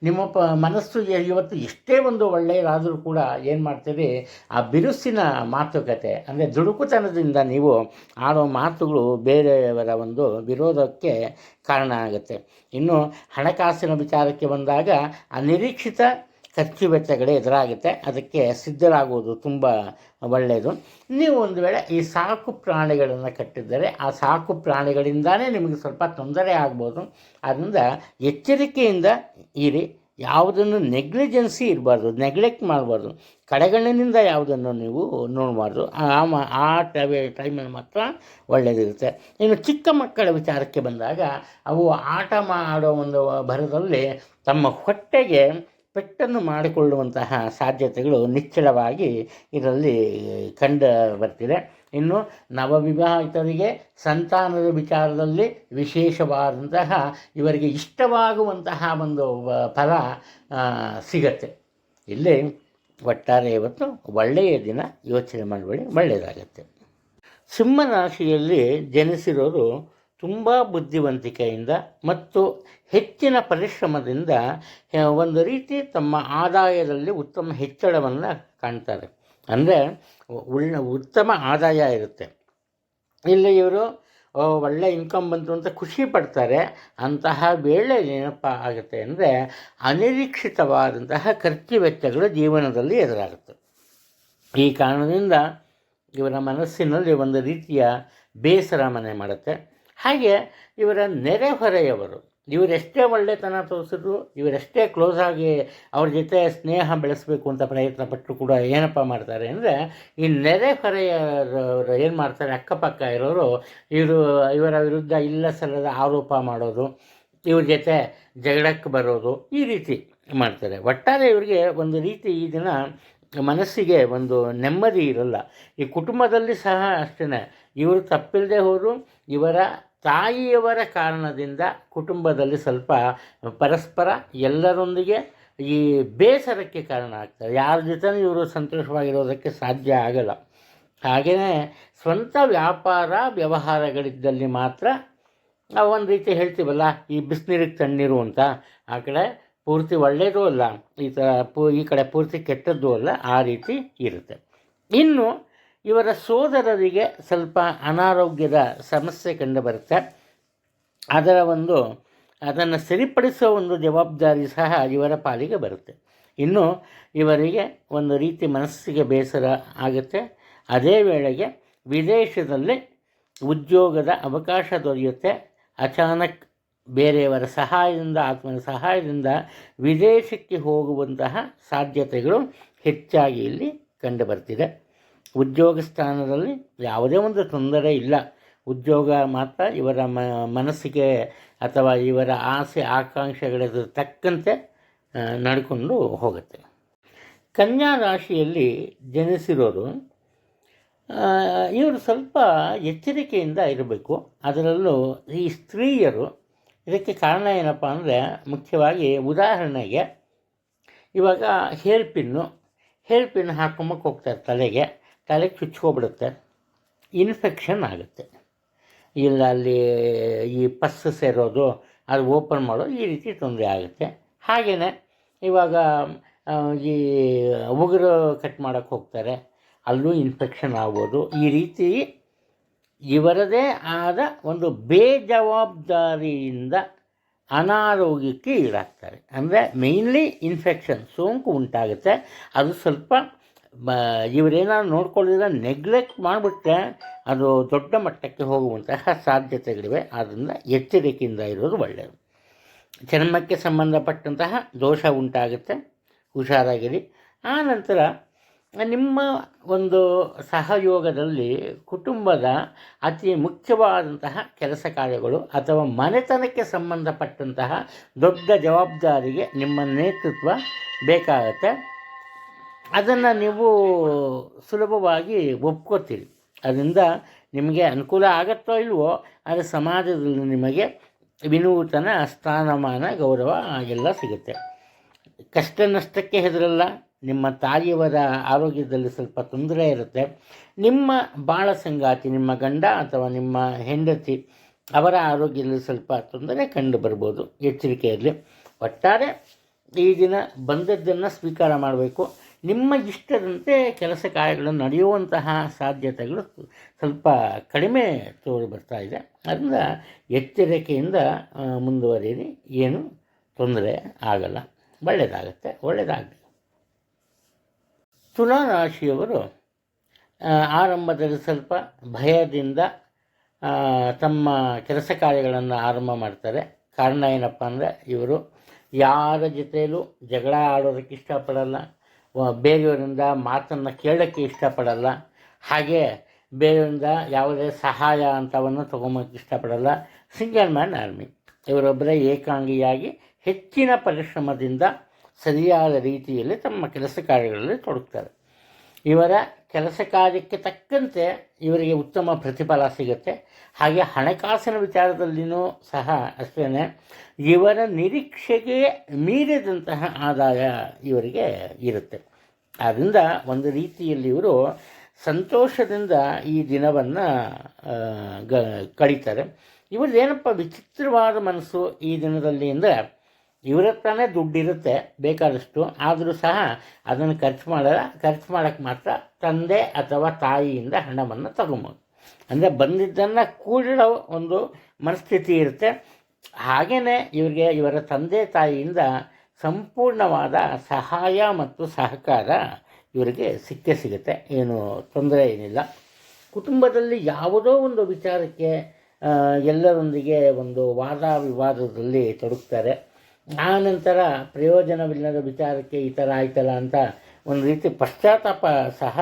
ನಿಮ್ಮ ಪ ಮನಸ್ಸು ಇವತ್ತು ಎಷ್ಟೇ ಒಂದು ಒಳ್ಳೆಯದಾದರೂ ಕೂಡ ಏನು ಮಾಡ್ತೀರಿ, ಆ ಬಿರುಸಿನ ಮಾತುಕತೆ, ಅಂದರೆ ದುಡುಕುತನದಿಂದ ನೀವು ಆಡೋ ಮಾತುಗಳು ಬೇರೆಯವರ ಒಂದು ವಿರೋಧಕ್ಕೆ ಕಾರಣ ಆಗುತ್ತೆ. ಇನ್ನು ಹಣಕಾಸಿನ ವಿಚಾರಕ್ಕೆ ಬಂದಾಗ ಅನಿರೀಕ್ಷಿತ ಖರ್ಚು ವೆಚ್ಚಗಳೇ ಎದುರಾಗುತ್ತೆ. ಅದಕ್ಕೆ ಸಿದ್ಧರಾಗುವುದು ತುಂಬ ಒಳ್ಳೆಯದು. ನೀವು ಒಂದು ವೇಳೆ ಈ ಸಾಕು ಪ್ರಾಣಿಗಳನ್ನು ಕಟ್ಟಿದ್ದರೆ, ಆ ಸಾಕು ಪ್ರಾಣಿಗಳಿಂದಾನೇ ನಿಮಗೆ ಸ್ವಲ್ಪ ತೊಂದರೆ ಆಗ್ಬೋದು. ಆದ್ದರಿಂದ ಎಚ್ಚರಿಕೆಯಿಂದ ಇರಿ. ಯಾವುದನ್ನು ನೆಗ್ಲಿಜೆನ್ಸಿ ಇರಬಾರ್ದು, ನೆಗ್ಲೆಕ್ಟ್ ಮಾಡಬಾರ್ದು. ಕಡೆಗಣ್ಣಿನಿಂದ ಯಾವುದನ್ನು ನೀವು ನೋಡಬಾರ್ದು. ಆ ಟೈಮೆ, ಟೈಮಲ್ಲಿ ಮಾತ್ರ ಒಳ್ಳೆಯದಿರುತ್ತೆ ಇನ್ನು ಚಿಕ್ಕ ಮಕ್ಕಳ ವಿಚಾರಕ್ಕೆ ಬಂದಾಗ, ಅವು ಆಟ ಮಾಡೋ ಒಂದು ಭರದಲ್ಲಿ ತಮ್ಮ ಹೊಟ್ಟೆಗೆ ಪೆಟ್ಟನ್ನು ಮಾಡಿಕೊಳ್ಳುವಂತಹ ಸಾಧ್ಯತೆಗಳು ನಿಚ್ಚಳವಾಗಿ ಇದರಲ್ಲಿ ಕಂಡು ಬರ್ತಿದೆ. ಇನ್ನು ನವವಿವಾಹಿತರಿಗೆ ಸಂತಾನದ ವಿಚಾರದಲ್ಲಿ ವಿಶೇಷವಾದಂತಹ ಇವರಿಗೆ ಇಷ್ಟವಾಗುವಂತಹ ಒಂದು ಫಲ ಸಿಗತ್ತೆ. ಇಲ್ಲಿ ಒಟ್ಟಾರೆ ಇವತ್ತು ಒಳ್ಳೆಯ ದಿನ, ಯೋಚನೆ ಮಾಡಬೇಡಿ ಒಳ್ಳೆಯದಾಗತ್ತೆ. ಸಿಂಹರಾಶಿಯಲ್ಲಿ ಜನಿಸಿರೋರು ತುಂಬ ಬುದ್ಧಿವಂತಿಕೆಯಿಂದ ಮತ್ತು ಹೆಚ್ಚಿನ ಪರಿಶ್ರಮದಿಂದ ಒಂದು ರೀತಿ ತಮ್ಮ ಆದಾಯದಲ್ಲಿ ಉತ್ತಮ ಹೆಚ್ಚಳವನ್ನು ಕಾಣ್ತಾರೆ. ಅಂದರೆ ಉಳ್ಳ ಉತ್ತಮ ಆದಾಯ ಇರುತ್ತೆ. ಇಲ್ಲಿ ಇವರು ಒಳ್ಳೆ ಇನ್ಕಮ್ ಬಂತು ಅಂತ ಖುಷಿ ಪಡ್ತಾರೆ. ಅಂತಹ ವೇಳೆ ಏನಪ್ಪ ಆಗುತ್ತೆ ಅಂದರೆ, ಅನಿರೀಕ್ಷಿತವಾದಂತಹ ಖರ್ಚು ವೆಚ್ಚಗಳು ಜೀವನದಲ್ಲಿ ಎದುರಾಗುತ್ತೆ. ಈ ಕಾರಣದಿಂದ ಇವರ ಮನಸ್ಸಿನಲ್ಲಿ ಒಂದು ರೀತಿಯ ಬೇಸರ ಮನೆ ಮಾಡುತ್ತೆ. ಹಾಗೆ ಇವರ ನೆರೆಹೊರೆಯವರು ಇವರೆಷ್ಟೇ ಒಳ್ಳೆತನ ತೋರಿಸಿದ್ರು, ಇವರೆಷ್ಟೇ ಕ್ಲೋಸ್ ಆಗಿ ಅವ್ರ ಜೊತೆ ಸ್ನೇಹ ಬೆಳೆಸಬೇಕು ಅಂತ ಪ್ರಯತ್ನ ಪಟ್ಟರು ಕೂಡ ಏನಪ್ಪ ಮಾಡ್ತಾರೆ ಅಂದರೆ, ಈ ನೆರೆಹೊರೆಯವರು ಏನು ಮಾಡ್ತಾರೆ, ಅಕ್ಕಪಕ್ಕ ಇರೋರು, ಇವರು, ಇವರ ವಿರುದ್ಧ ಇಲ್ಲ ಸಲ್ಲದ ಆರೋಪ ಮಾಡೋದು, ಇವ್ರ ಜೊತೆ ಜಗಳಕ್ಕೆ ಬರೋದು, ಈ ರೀತಿ ಮಾಡ್ತಾರೆ. ಒಟ್ಟಾರೆ ಇವರಿಗೆ ಒಂದು ರೀತಿ ಈ ದಿನ ಮನಸ್ಸಿಗೆ ಒಂದು ನೆಮ್ಮದಿ ಇರಲ್ಲ. ಈ ಕುಟುಂಬದಲ್ಲಿ ಸಹ ಅಷ್ಟೇ ಇವರು ತಪ್ಪಿಲ್ಲದೆ ಹೋದರು, ಇವರ ತಾಯಿಯವರ ಕಾರಣದಿಂದ ಕುಟುಂಬದಲ್ಲಿ ಸ್ವಲ್ಪ ಪರಸ್ಪರ ಎಲ್ಲರೊಂದಿಗೆ ಈ ಬೇಸರಕ್ಕೆ ಕಾರಣ ಆಗ್ತಾರೆ ಯಾರ ಜೊತೆ ಇವರು ಸಂತೋಷವಾಗಿರೋದಕ್ಕೆ ಸಾಧ್ಯ ಆಗಲ್ಲ. ಹಾಗೆಯೇ ಸ್ವಂತ ವ್ಯಾಪಾರ ವ್ಯವಹಾರಗಳಿದ್ದಲ್ಲಿ ಮಾತ್ರ ಒಂದು ರೀತಿ ಹೇಳ್ತೀವಲ್ಲ, ಈ ಬಿಸಿನೀರಿಗೆ ತಣ್ಣೀರು ಅಂತ. ಆ ಕಡೆ ಪೂರ್ತಿ ಒಳ್ಳೆಯದೂ ಅಲ್ಲ. ಈ ಥರ ಪೂ, ಈ ಕಡೆ ಪೂರ್ತಿ ಕೆಟ್ಟದ್ದು ಅಲ್ಲ. ಆ ರೀತಿ ಇರುತ್ತೆ. ಇನ್ನು ಇವರ ಸೋದರರಿಗೆ ಸ್ವಲ್ಪ ಅನಾರೋಗ್ಯದ ಸಮಸ್ಯೆ ಕಂಡುಬರುತ್ತೆ. ಅದರ ಒಂದು, ಅದನ್ನು ಸರಿಪಡಿಸುವ ಒಂದು ಜವಾಬ್ದಾರಿ ಸಹ ಇವರ ಪಾಲಿಗೆ ಬರುತ್ತೆ. ಇನ್ನು ಇವರಿಗೆ ಒಂದು ರೀತಿ ಮನಸ್ಸಿಗೆ ಬೇಸರ ಆಗುತ್ತೆ. ಅದೇ ವೇಳೆಗೆ ವಿದೇಶದಲ್ಲಿ ಉದ್ಯೋಗದ ಅವಕಾಶ ದೊರೆಯುತ್ತೆ. ಅಚಾನಕ್ ಬೇರೆಯವರ ಸಹಾಯದಿಂದ, ಆತ್ಮನ ಸಹಾಯದಿಂದ ವಿದೇಶಕ್ಕೆ ಹೋಗುವಂತಹ ಸಾಧ್ಯತೆಗಳು ಹೆಚ್ಚಾಗಿ ಇಲ್ಲಿ ಕಂಡುಬರ್ತಿದೆ. ಉದ್ಯೋಗ ಸ್ಥಾನದಲ್ಲಿ ಯಾವುದೇ ಒಂದು ತೊಂದರೆ ಇಲ್ಲ. ಉದ್ಯೋಗ ಮಾತ್ರ ಇವರ ಮನಸ್ಸಿಗೆ ಅಥವಾ ಇವರ ಆಸೆ ಆಕಾಂಕ್ಷೆಗಳ ತಕ್ಕಂತೆ ನಡ್ಕೊಂಡು ಹೋಗುತ್ತೆ. ಕನ್ಯಾ ರಾಶಿಯಲ್ಲಿ ಜನಿಸಿರೋರು ಇವರು ಸ್ವಲ್ಪ ಎಚ್ಚರಿಕೆಯಿಂದ ಇರಬೇಕು. ಅದರಲ್ಲೂ ಈ ಸ್ತ್ರೀಯರು ಇದಕ್ಕೆ ಕಾರಣ ಏನಪ್ಪ ಅಂದರೆ ಮುಖ್ಯವಾಗಿ ಉದಾಹರಣೆಗೆ ಇವಾಗ ಹೇರ್ ಪಿನ್ನು, ಹೇರ್ ಪಿನ್ ಹಾಕೊಂಬಕ್ಕೆ ಹೋಗ್ತಾರೆ ತಲೆಗೆ. ತಲೆಗೆ ಚುಚ್ಕೊಬಿಡುತ್ತೆ. ಇನ್ಫೆಕ್ಷನ್ ಆಗುತ್ತೆ. ಇಲ್ಲ, ಅಲ್ಲಿ ಈ ಪಸ್ ಸೇರೋದು, ಅದು ಓಪನ್ ಮಾಡೋದು ಈ ರೀತಿ ತೊಂದರೆ ಆಗುತ್ತೆ. ಹಾಗೆಯೇ ಇವಾಗ ಈ ಉಗುರು ಕಟ್ ಮಾಡೋಕ್ಕೆ ಹೋಗ್ತಾರೆ, ಅಲ್ಲೂ ಇನ್ಫೆಕ್ಷನ್ ಆಗ್ಬೋದು. ಈ ರೀತಿ ಇವರದೇ ಆದ ಒಂದು ಬೇಜವಾಬ್ದಾರಿಯಿಂದ ಅನಾರೋಗ್ಯಕ್ಕೆ ಈಡಾಗ್ತಾರೆ. ಅಂದರೆ ಮೇಯ್ನ್ಲಿ ಇನ್ಫೆಕ್ಷನ್ ಸೋಂಕು ಉಂಟಾಗುತ್ತೆ. ಅದು ಸ್ವಲ್ಪ ಇವರೇನಾದ್ರು ನೋಡ್ಕೊಳ್ಳಿದ್ರೆ ನೆಗ್ಲೆಕ್ಟ್ ಮಾಡಿಬಿಟ್ರೆ ಅದು ದೊಡ್ಡ ಮಟ್ಟಕ್ಕೆ ಹೋಗುವಂತಹ ಸಾಧ್ಯತೆಗಳಿವೆ. ಆದ್ದರಿಂದ ಎಚ್ಚರಿಕೆಯಿಂದ ಇರೋದು ಒಳ್ಳೆಯದು. ಚರ್ಮಕ್ಕೆ ಸಂಬಂಧಪಟ್ಟಂತಹ ದೋಷ ಉಂಟಾಗುತ್ತೆ. ಹುಷಾರಾಗಿರಿ. ಆ ನಂತರ ನಿಮ್ಮ ಒಂದು ಸಹಯೋಗದಲ್ಲಿ ಕುಟುಂಬದ ಅತಿ ಮುಖ್ಯವಾದಂತಹ ಕೆಲಸ ಕಾರ್ಯಗಳು ಅಥವಾ ಮನೆತನಕ್ಕೆ ಸಂಬಂಧಪಟ್ಟಂತಹ ದೊಡ್ಡ ಜವಾಬ್ದಾರಿಗೆ ನಿಮ್ಮ ನೇತೃತ್ವ ಬೇಕಾಗತ್ತೆ. ಅದನ್ನು ನೀವು ಸುಲಭವಾಗಿ ಒಪ್ಕೋತೀರಿ. ಅದರಿಂದ ನಿಮಗೆ ಅನುಕೂಲ ಆಗತ್ತೋ ಇಲ್ವೋ, ಆದರೆ ಸಮಾಜದಲ್ಲಿ ನಿಮಗೆ ವಿನೂತನ ಸ್ಥಾನಮಾನ, ಗೌರವ ಎಲ್ಲ ಸಿಗುತ್ತೆ. ಕಷ್ಟ ನಷ್ಟಕ್ಕೆ ಹೆದರಲ್ಲ. ನಿಮ್ಮ ತಾಯಿಯವರ ಆರೋಗ್ಯದಲ್ಲಿ ಸ್ವಲ್ಪ ತೊಂದರೆ ಇರುತ್ತೆ. ನಿಮ್ಮ ಬಾಳ ಸಂಗಾತಿ, ನಿಮ್ಮ ಗಂಡ ಅಥವಾ ನಿಮ್ಮ ಹೆಂಡತಿ ಅವರ ಆರೋಗ್ಯದಲ್ಲಿ ಸ್ವಲ್ಪ ತೊಂದರೆ ಕಂಡು ಬರ್ಬೋದು. ಎಚ್ಚರಿಕೆಯಲ್ಲಿ. ಒಟ್ಟಾರೆ ಈ ದಿನ ಬಂದದ್ದನ್ನು ಸ್ವೀಕಾರ ಮಾಡಬೇಕು. ನಿಮ್ಮ ಇಷ್ಟದಂತೆ ಕೆಲಸ ಕಾರ್ಯಗಳು ನಡೆಯುವಂತಹ ಸಾಧ್ಯತೆಗಳು ಸ್ವಲ್ಪ ಕಡಿಮೆ ತೋರಿ ಬರ್ತಾ ಇದೆ. ಅದರಿಂದ ಎಚ್ಚರಿಕೆಯಿಂದ ಮುಂದುವರಿಯಿರಿ. ಏನು ತೊಂದರೆ ಆಗಲ್ಲ. ಒಳ್ಳೆಯದಾಗತ್ತೆ ಒಳ್ಳೆಯದಾಗಲಿ ತುಲಾ ರಾಶಿಯವರು ಆರಂಭದಲ್ಲಿ ಸ್ವಲ್ಪ ಭಯದಿಂದ ತಮ್ಮ ಕೆಲಸ ಕಾರ್ಯಗಳನ್ನು ಆರಂಭ ಮಾಡ್ತಾರೆ. ಕಾರಣ ಏನಪ್ಪ ಅಂದರೆ ಇವರು ಯಾರ ಜೊತೆಯಲ್ಲೂ ಜಗಳ ಆಡೋದಕ್ಕೆ ಇಷ್ಟಪಡಲ್ಲ. ಬೇರೆಯವರಿಂದ ಮಾತನ್ನು ಕೇಳೋಕ್ಕೆ ಇಷ್ಟಪಡಲ್ಲ. ಹಾಗೆ ಬೇರೆಯವರಿಂದ ಯಾವುದೇ ಸಹಾಯ ಅಂತವನ್ನು ತೊಗೊಂಬಕ್ಕೆ ಇಷ್ಟಪಡಲ್ಲ. ಸಿಂಗಲ್ ಮ್ಯಾನ್ ಆರ್ಮಿ ಇವರೊಬ್ಬರೇ ಏಕಾಂಗಿಯಾಗಿ ಹೆಚ್ಚಿನ ಪರಿಶ್ರಮದಿಂದ ಸರಿಯಾದ ರೀತಿಯಲ್ಲಿ ತಮ್ಮ ಕೆಲಸ ಕಾರ್ಯಗಳಲ್ಲಿ ತೊಡಗ್ತಾರೆ. ಇವರ ಕೆಲಸ ಕಾರ್ಯಕ್ಕೆ ತಕ್ಕಂತೆ ಇವರಿಗೆ ಉತ್ತಮ ಪ್ರತಿಫಲ ಸಿಗುತ್ತೆ. ಹಾಗೆ ಹಣಕಾಸಿನ ವಿಚಾರದಲ್ಲಿಯೂ ಸಹ ಅಷ್ಟೇ ಇವರ ನಿರೀಕ್ಷೆಗೆ ಮೀರಿದಂತಹ ಆದಾಯ ಇವರಿಗೆ ಇರುತ್ತೆ. ಆದ್ದರಿಂದ ಒಂದು ರೀತಿಯಲ್ಲಿ ಇವರು ಸಂತೋಷದಿಂದ ಈ ದಿನವನ್ನು ಗ, ಕಳೀತಾರೆ. ಇವ್ರದ್ದು ವಿಚಿತ್ರವಾದ ಮನಸ್ಸು ಈ ದಿನದಲ್ಲಿ ಅಂದರೆ ಇವರ ಹತ್ರನೇ ದುಡ್ಡಿರುತ್ತೆ ಬೇಕಾದಷ್ಟು. ಆದರೂ ಸಹ ಅದನ್ನು ಖರ್ಚು ಮಾಡಲ್ಲ. ಖರ್ಚು ಮಾಡೋಕ್ಕೆ ಮಾತ್ರ ತಂದೆ ಅಥವಾ ತಾಯಿಯಿಂದ ಹಣವನ್ನು ತಗೊಬೋದು. ಅಂದರೆ ಬಂದಿದ್ದನ್ನು ಕೂಡಿಡೋ ಒಂದು ಮನಸ್ಥಿತಿ ಇರುತ್ತೆ. ಹಾಗೆಯೇ ಇವರಿಗೆ ಇವರ ತಂದೆ ತಾಯಿಯಿಂದ ಸಂಪೂರ್ಣವಾದ ಸಹಾಯ ಮತ್ತು ಸಹಕಾರ ಇವರಿಗೆ ಸಿಕ್ಕೇ ಸಿಗುತ್ತೆ. ಏನು ತೊಂದರೆ ಏನಿಲ್ಲ. ಕುಟುಂಬದಲ್ಲಿ ಯಾವುದೋ ಒಂದು ವಿಚಾರಕ್ಕೆ ಎಲ್ಲರೊಂದಿಗೆ ಒಂದು ವಾದ ವಿವಾದದಲ್ಲಿ ತೊಡಗ್ತಾರೆ. ಆ ನಂತರ ಪ್ರಯೋಜನವಿಲ್ಲದ ವಿಚಾರಕ್ಕೆ ಈ ಥರ ಆಯ್ತಲ್ಲ ಅಂತ ಒಂದು ರೀತಿ ಪಶ್ಚಾತ್ತಾಪ ಸಹ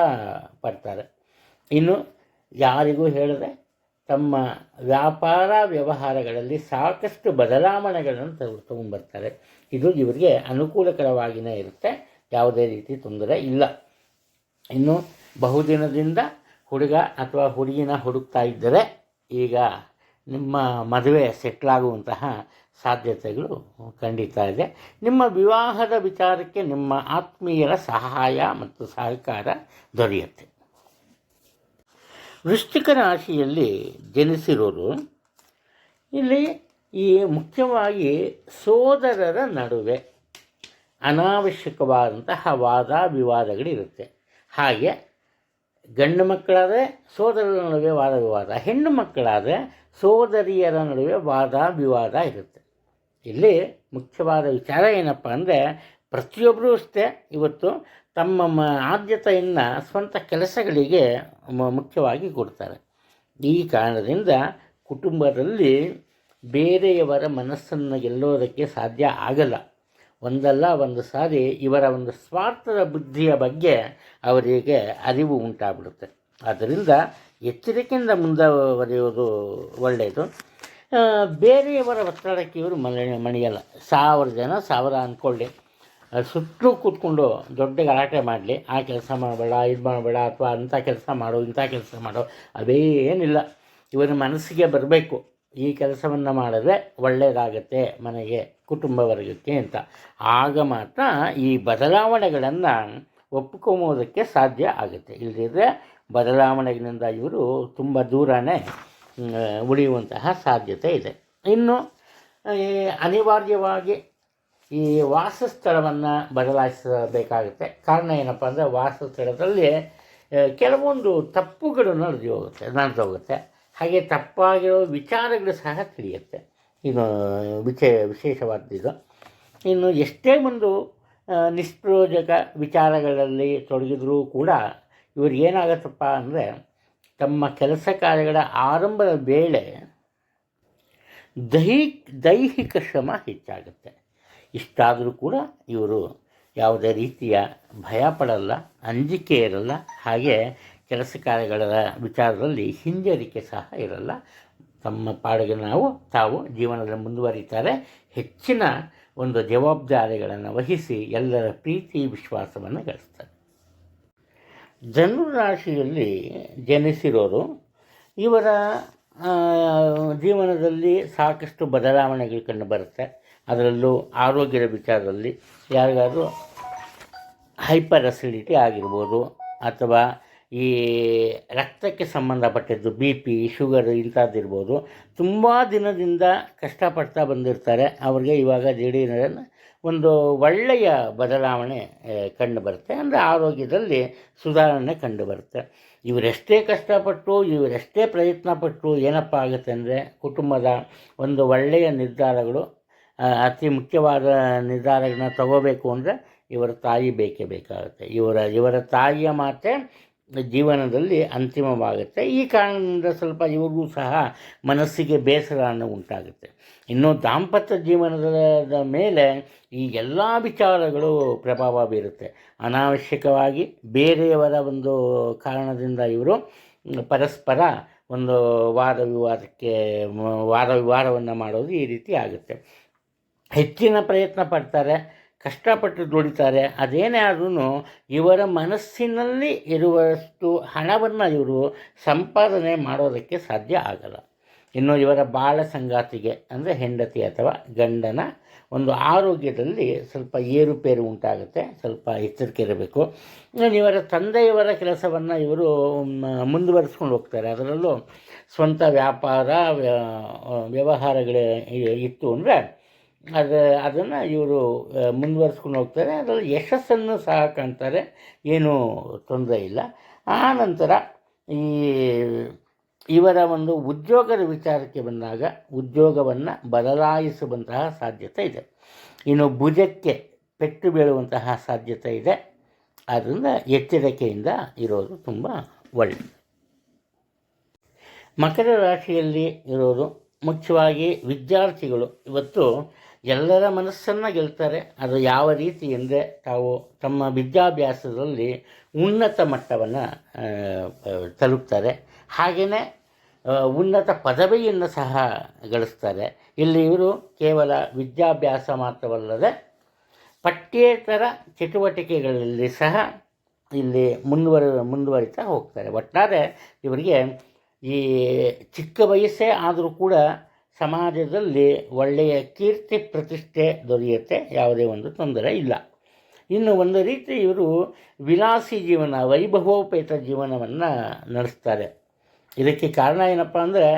ಪಡ್ತಾರೆ. ಇನ್ನು ಯಾರಿಗೂ ಹೇಳದೆ ತಮ್ಮ ವ್ಯಾಪಾರ ವ್ಯವಹಾರಗಳಲ್ಲಿ ಸಾಕಷ್ಟು ಬದಲಾವಣೆಗಳನ್ನು ತಗೊಂಡು ಬರ್ತಾರೆ ಇದು ಇವರಿಗೆ ಅನುಕೂಲಕರವಾಗಿಯೇ ಇರುತ್ತೆ. ಯಾವುದೇ ರೀತಿ ತೊಂದರೆ ಇಲ್ಲ. ಇನ್ನು ಬಹುದಿನದಿಂದ ಹುಡುಗ ಅಥವಾ ಹುಡುಗಿನ ಹುಡುಕ್ತಾ ಇದ್ದರೆ ಈಗ ನಿಮ್ಮ ಮದುವೆ ಸೆಟ್ಲಾಗುವಂತಹ ಸಾಧ್ಯತೆಗಳು ಖಂಡಿತ ಇದೆ. ನಿಮ್ಮ ವಿವಾಹದ ವಿಚಾರಕ್ಕೆ ನಿಮ್ಮ ಆತ್ಮೀಯರ ಸಹಾಯ ಮತ್ತು ಸಹಕಾರ ದೊರೆಯುತ್ತೆ. ವೃಶ್ಚಿಕ ರಾಶಿಯಲ್ಲಿ ಜನಿಸಿರೋರು, ಇಲ್ಲಿ ಈ ಮುಖ್ಯವಾಗಿ ಸೋದರರ ನಡುವೆ ಅನಾವಶ್ಯಕವಾದಂತಹ ವಾದ ವಿವಾದಗಳಿರುತ್ತೆ ಹಾಗೆ ಗಂಡು ಮಕ್ಕಳಾದರೆ ಸೋದರರ ನಡುವೆ ವಾದ ವಿವಾದ ಹೆಣ್ಣು ಮಕ್ಕಳಾದರೆ ಸೋದರಿಯರ ನಡುವೆ ವಾದ ವಿವಾದ ಇರುತ್ತೆ. ಇಲ್ಲಿ ಮುಖ್ಯವಾದ ವಿಚಾರ ಏನಪ್ಪ ಅಂದರೆ ಪ್ರತಿಯೊಬ್ಬರೂ ಅಷ್ಟೇ ಇವತ್ತು ತಮ್ಮ ಮ ಆದ್ಯತೆಯನ್ನು ಸ್ವಂತ ಕೆಲಸಗಳಿಗೆ ಮುಖ್ಯವಾಗಿ ಕೊಡ್ತಾರೆ. ಈ ಕಾರಣದಿಂದ ಕುಟುಂಬದಲ್ಲಿ ಬೇರೆಯವರ ಮನಸ್ಸನ್ನು ಗೆಲ್ಲೋದಕ್ಕೆ ಸಾಧ್ಯ ಆಗಲ್ಲ. ಒಂದಲ್ಲ ಒಂದು ಸಾರಿ ಇವರ ಒಂದು ಸ್ವಾರ್ಥದ ಬುದ್ಧಿಯ ಬಗ್ಗೆ ಅವರಿಗೆ ಅರಿವು ಉಂಟಾಗ್ಬಿಡುತ್ತೆ. ಆದ್ದರಿಂದ ಎಚ್ಚರಿಕೆಯಿಂದ ಮುಂದುವರಿಯೋದು ಒಳ್ಳೆಯದು. ಬೇರೆಯವರ ಒತ್ತಡಕ್ಕೆ ಇವರು ಮನೆ ಮಣಿಯಲ್ಲ. ಸಾವಿರ ಜನ, ಸಾವಿರ ಅಂದ್ಕೊಳ್ಳಿ ಸುತ್ತಲೂ ಕೂತ್ಕೊಂಡು ದೊಡ್ಡ ಗಲಾಟೆ ಮಾಡಲಿ. ಆ ಕೆಲಸ ಮಾಡಬೇಡ, ಇದು ಮಾಡಬೇಡ, ಅಥವಾ ಅಂಥ ಕೆಲಸ ಮಾಡು, ಇಂಥ ಕೆಲಸ ಮಾಡು. ಅದೇನಿಲ್ಲ ಇವರ ಮನಸ್ಸಿಗೆ ಬರಬೇಕು. ಈ ಕೆಲಸವನ್ನು ಮಾಡಿದ್ರೆ ಒಳ್ಳೆಯದಾಗತ್ತೆ ಮನೆಗೆ ಕುಟುಂಬ ವರ್ಗಕ್ಕೆ ಅಂತ. ಆಗ ಮಾತ್ರ ಈ ಬದಲಾವಣೆಗಳನ್ನು ಒಪ್ಪಿಕೊಂಬೋದಕ್ಕೆ ಸಾಧ್ಯ ಆಗುತ್ತೆ. ಇಲ್ಲದಿದ್ದರೆ ಬದಲಾವಣೆಗಳಿಂದ ಇವರು ತುಂಬ ದೂರನೇ ಉಳಿಯುವಂತಹ ಸಾಧ್ಯತೆ ಇದೆ. ಇನ್ನು ಅನಿವಾರ್ಯವಾಗಿ ಈ ವಾಸಸ್ಥಳವನ್ನು ಬದಲಾಯಿಸಬೇಕಾಗುತ್ತೆ. ಕಾರಣ ಏನಪ್ಪ ಅಂದರೆ ವಾಸಸ್ಥಳದಲ್ಲಿ ಕೆಲವೊಂದು ತಪ್ಪುಗಳು ನಡೆದು ಹೋಗುತ್ತೆ ನಡೆದು ಹೋಗುತ್ತೆ. ಹಾಗೆ ತಪ್ಪಾಗಿರೋ ವಿಚಾರಗಳು ಸಹ ತಿಳಿಯುತ್ತೆ. ಇದು ವಿಚೇ, ವಿಶೇಷವಾದದ್ದು. ಇನ್ನು, ಎಷ್ಟೇ ಒಂದು ನಿಷ್ಪ್ರಯೋಜಕ ವಿಚಾರಗಳಲ್ಲಿ ತೊಡಗಿದ್ರೂ ಕೂಡ ಇವ್ರಿಗೆ ಏನಾಗತ್ತಪ್ಪ ಅಂದರೆ ತಮ್ಮ ಕೆಲಸ ಕಾರ್ಯಗಳ ಆರಂಭದ ವೇಳೆ ದೈಹಿಕ ದೈಹಿಕ ಶ್ರಮ ಹೆಚ್ಚಾಗುತ್ತೆ. ಇಷ್ಟಾದರೂ ಕೂಡ ಇವರು ಯಾವುದೇ ರೀತಿಯ ಭಯ ಪಡಲ್ಲ, ಅಂಜಿಕೆ ಇರಲ್ಲ, ಹಾಗೆ ಕೆಲಸ ಕಾರ್ಯಗಳ ವಿಚಾರದಲ್ಲಿ ಹಿಂಜರಿಕೆ ಸಹ ಇರಲ್ಲ. ತಮ್ಮ ಪಾಡಿಗೆ ನಾವು, ತಾವು ಜೀವನದಲ್ಲಿ ಮುಂದುವರಿತಾರೆ. ಹೆಚ್ಚಿನ ಒಂದು ಜವಾಬ್ದಾರಿಗಳನ್ನು ವಹಿಸಿ ಎಲ್ಲರ ಪ್ರೀತಿ, ವಿಶ್ವಾಸವನ್ನು ಗಳಿಸ್ತಾರೆ. ಧನುರಾಶಿಯಲ್ಲಿ ಜನಿಸಿರೋರು, ಇವರ ಜೀವನದಲ್ಲಿ ಸಾಕಷ್ಟು ಬದಲಾವಣೆಗಳು ಕಂಡು ಬರುತ್ತೆ ಅದರಲ್ಲೂ ಆರೋಗ್ಯದ ವಿಚಾರದಲ್ಲಿ ಯಾರಿಗಾದರೂ ಹೈಪರ್ ಅಸಿಡಿಟಿ ಆಗಿರ್ಬೋದು ಅಥವಾ ಈ ರಕ್ತಕ್ಕೆ ಸಂಬಂಧಪಟ್ಟಿದ್ದು ಬಿ ಪಿ ಶುಗರ್ ಇಂಥದ್ದಿರ್ಬೋದು ತುಂಬ ದಿನದಿಂದ ಕಷ್ಟಪಡ್ತಾ ಬಂದಿರ್ತಾರೆ. ಅವ್ರಿಗೆ ಇವಾಗ ದಿಢೀರನ ಒಂದು ಒಳ್ಳೆಯ ಬದಲಾವಣೆ ಕಂಡು ಬರುತ್ತೆ ಅಂದರೆ ಆರೋಗ್ಯದಲ್ಲಿ ಸುಧಾರಣೆ ಕಂಡು ಬರುತ್ತೆ ಇವರೆಷ್ಟೇ ಕಷ್ಟಪಟ್ಟು, ಇವರೆಷ್ಟೇ ಪ್ರಯತ್ನ ಪಟ್ಟು ಏನಪ್ಪ ಆಗುತ್ತೆ ಅಂದರೆ ಕುಟುಂಬದ ಒಂದು ಒಳ್ಳೆಯ ನಿರ್ಧಾರಗಳು ಅತಿ ಮುಖ್ಯವಾದ ನಿರ್ಧಾರಗಳನ್ನ ತಗೋಬೇಕು ಅಂದರೆ ಇವರ ತಾಯಿ ಬೇಕೇ ಬೇಕಾಗುತ್ತೆ. ಇವರ ಇವರ ತಾಯಿಯ ಮಾತೆ ಜೀವನದಲ್ಲಿ ಅಂತಿಮವಾಗುತ್ತೆ. ಈ ಕಾರಣದಿಂದ ಸ್ವಲ್ಪ ಇವ್ರಿಗೂ ಸಹ ಮನಸ್ಸಿಗೆ ಬೇಸರ ಉಂಟಾಗುತ್ತೆ. ಇನ್ನು ದಾಂಪತ್ಯ ಜೀವನದ ಮೇಲೆ ಈ ಎಲ್ಲ ವಿಚಾರಗಳು ಪ್ರಭಾವ ಬೀರುತ್ತೆ. ಅನಾವಶ್ಯಕವಾಗಿ ಬೇರೆಯವರ ಒಂದು ಕಾರಣದಿಂದ ಇವರು ಪರಸ್ಪರ ಒಂದು ವಾದ ವಿವಾದಕ್ಕೆ, ವಾದ ವಿವಾದವನ್ನು ಮಾಡೋದು ಈ ರೀತಿ ಆಗುತ್ತೆ. ಹೆಚ್ಚಿನ ಪ್ರಯತ್ನ ಪಡ್ತಾರೆ. ಕಷ್ಟಪಟ್ಟು ದುಡಿತಾರೆ. ಅದೇನೇ ಆದ್ರೂ ಇವರ ಮನಸ್ಸಿನಲ್ಲಿ ಇರುವಷ್ಟು ಹಣವನ್ನು ಇವರು ಸಂಪಾದನೆ ಮಾಡೋದಕ್ಕೆ ಸಾಧ್ಯ ಆಗಲ್ಲ. ಇನ್ನು ಇವರ ಬಾಳ ಸಂಗಾತಿಗೆ ಅಂದರೆ ಹೆಂಡತಿ ಅಥವಾ ಗಂಡನ ಒಂದು ಆರೋಗ್ಯದಲ್ಲಿ ಸ್ವಲ್ಪ ಏರುಪೇರು ಉಂಟಾಗುತ್ತೆ. ಸ್ವಲ್ಪ ಎಚ್ಚರಿಕೆ ಇರಬೇಕು. ಇನ್ನು ಇವರ ತಂದೆಯವರ ಕೆಲಸವನ್ನು ಇವರು ಮುಂದುವರಿಸ್ಕೊಂಡು ಹೋಗ್ತಾರೆ. ಅದರಲ್ಲೂ ಸ್ವಂತ ವ್ಯಾಪಾರ ವ್ಯ- ವ್ಯವಹಾರಗಳೇ ಇತ್ತು ಅಂದರೆ ಅದು, ಅದನ್ನು ಇವರು ಮುಂದುವರ್ಸ್ಕೊಂಡು ಹೋಗ್ತಾರೆ. ಅದರಲ್ಲಿ ಯಶಸ್ಸನ್ನು ಸಹ ಕಾಣ್ತಾರೆ. ಏನೂ ತೊಂದರೆ ಇಲ್ಲ. ಆ ನಂತರ ಈ ಇವರ ಒಂದು ಉದ್ಯೋಗದ ವಿಚಾರಕ್ಕೆ ಬಂದಾಗ ಉದ್ಯೋಗವನ್ನು ಬದಲಾಯಿಸುವಂತಹ ಸಾಧ್ಯತೆ ಇದೆ. ಇನ್ನು ಭುಜಕ್ಕೆ ಪೆಟ್ಟು ಬೀಳುವಂತಹ ಸಾಧ್ಯತೆ ಇದೆ. ಆದ್ದರಿಂದ ಎಚ್ಚರಿಕೆಯಿಂದ ಇರೋದು ತುಂಬ ಒಳ್ಳೆಯದು ಮಕರ ರಾಶಿಯಲ್ಲಿ ಇರೋರು ಮುಖ್ಯವಾಗಿ ವಿದ್ಯಾರ್ಥಿಗಳು. ಇವತ್ತು ಎಲ್ಲರ ಮನಸ್ಸನ್ನು ಗೆಲ್ತಾರೆ. ಅದು ಯಾವ ರೀತಿ ಎಂದರೆ ತಾವು ತಮ್ಮ ವಿದ್ಯಾಭ್ಯಾಸದಲ್ಲಿ ಉನ್ನತ ಮಟ್ಟವನ್ನು ತಲುಪ್ತಾರೆ. ಹಾಗೆಯೇ ಉನ್ನತ ಪದವಿಯನ್ನು ಸಹ ಗಳಿಸ್ತಾರೆ. ಇಲ್ಲಿ ಇವರು ಕೇವಲ ವಿದ್ಯಾಭ್ಯಾಸ ಮಾತ್ರವಲ್ಲದೆ ಪಠ್ಯೇತರ ಚಟುವಟಿಕೆಗಳಲ್ಲಿ ಸಹ ಇಲ್ಲಿ ಮುಂದುವರಿ, ಮುಂದುವರಿತಾ ಹೋಗ್ತಾರೆ. ಒಟ್ಟಾರೆ ಇವರಿಗೆ ಈ ಚಿಕ್ಕ ವಯಸ್ಸೇ ಆದರೂ ಕೂಡ ಸಮಾಜದಲ್ಲಿ ಒಳ್ಳೆಯ ಕೀರ್ತಿ ಪ್ರತಿಷ್ಠೆ ದೊರೆಯುತ್ತೆ, ಯಾವುದೇ ಒಂದು ತೊಂದರೆ ಇಲ್ಲ. ಇನ್ನು ಒಂದು ರೀತಿ ಇವರು ವಿಲಾಸಿ ಜೀವನ, ವೈಭವೋಪೇತ ಜೀವನವನ್ನು ನಡೆಸ್ತಾರೆ. ಇದಕ್ಕೆ ಕಾರಣ ಏನಪ್ಪ ಅಂದರೆ,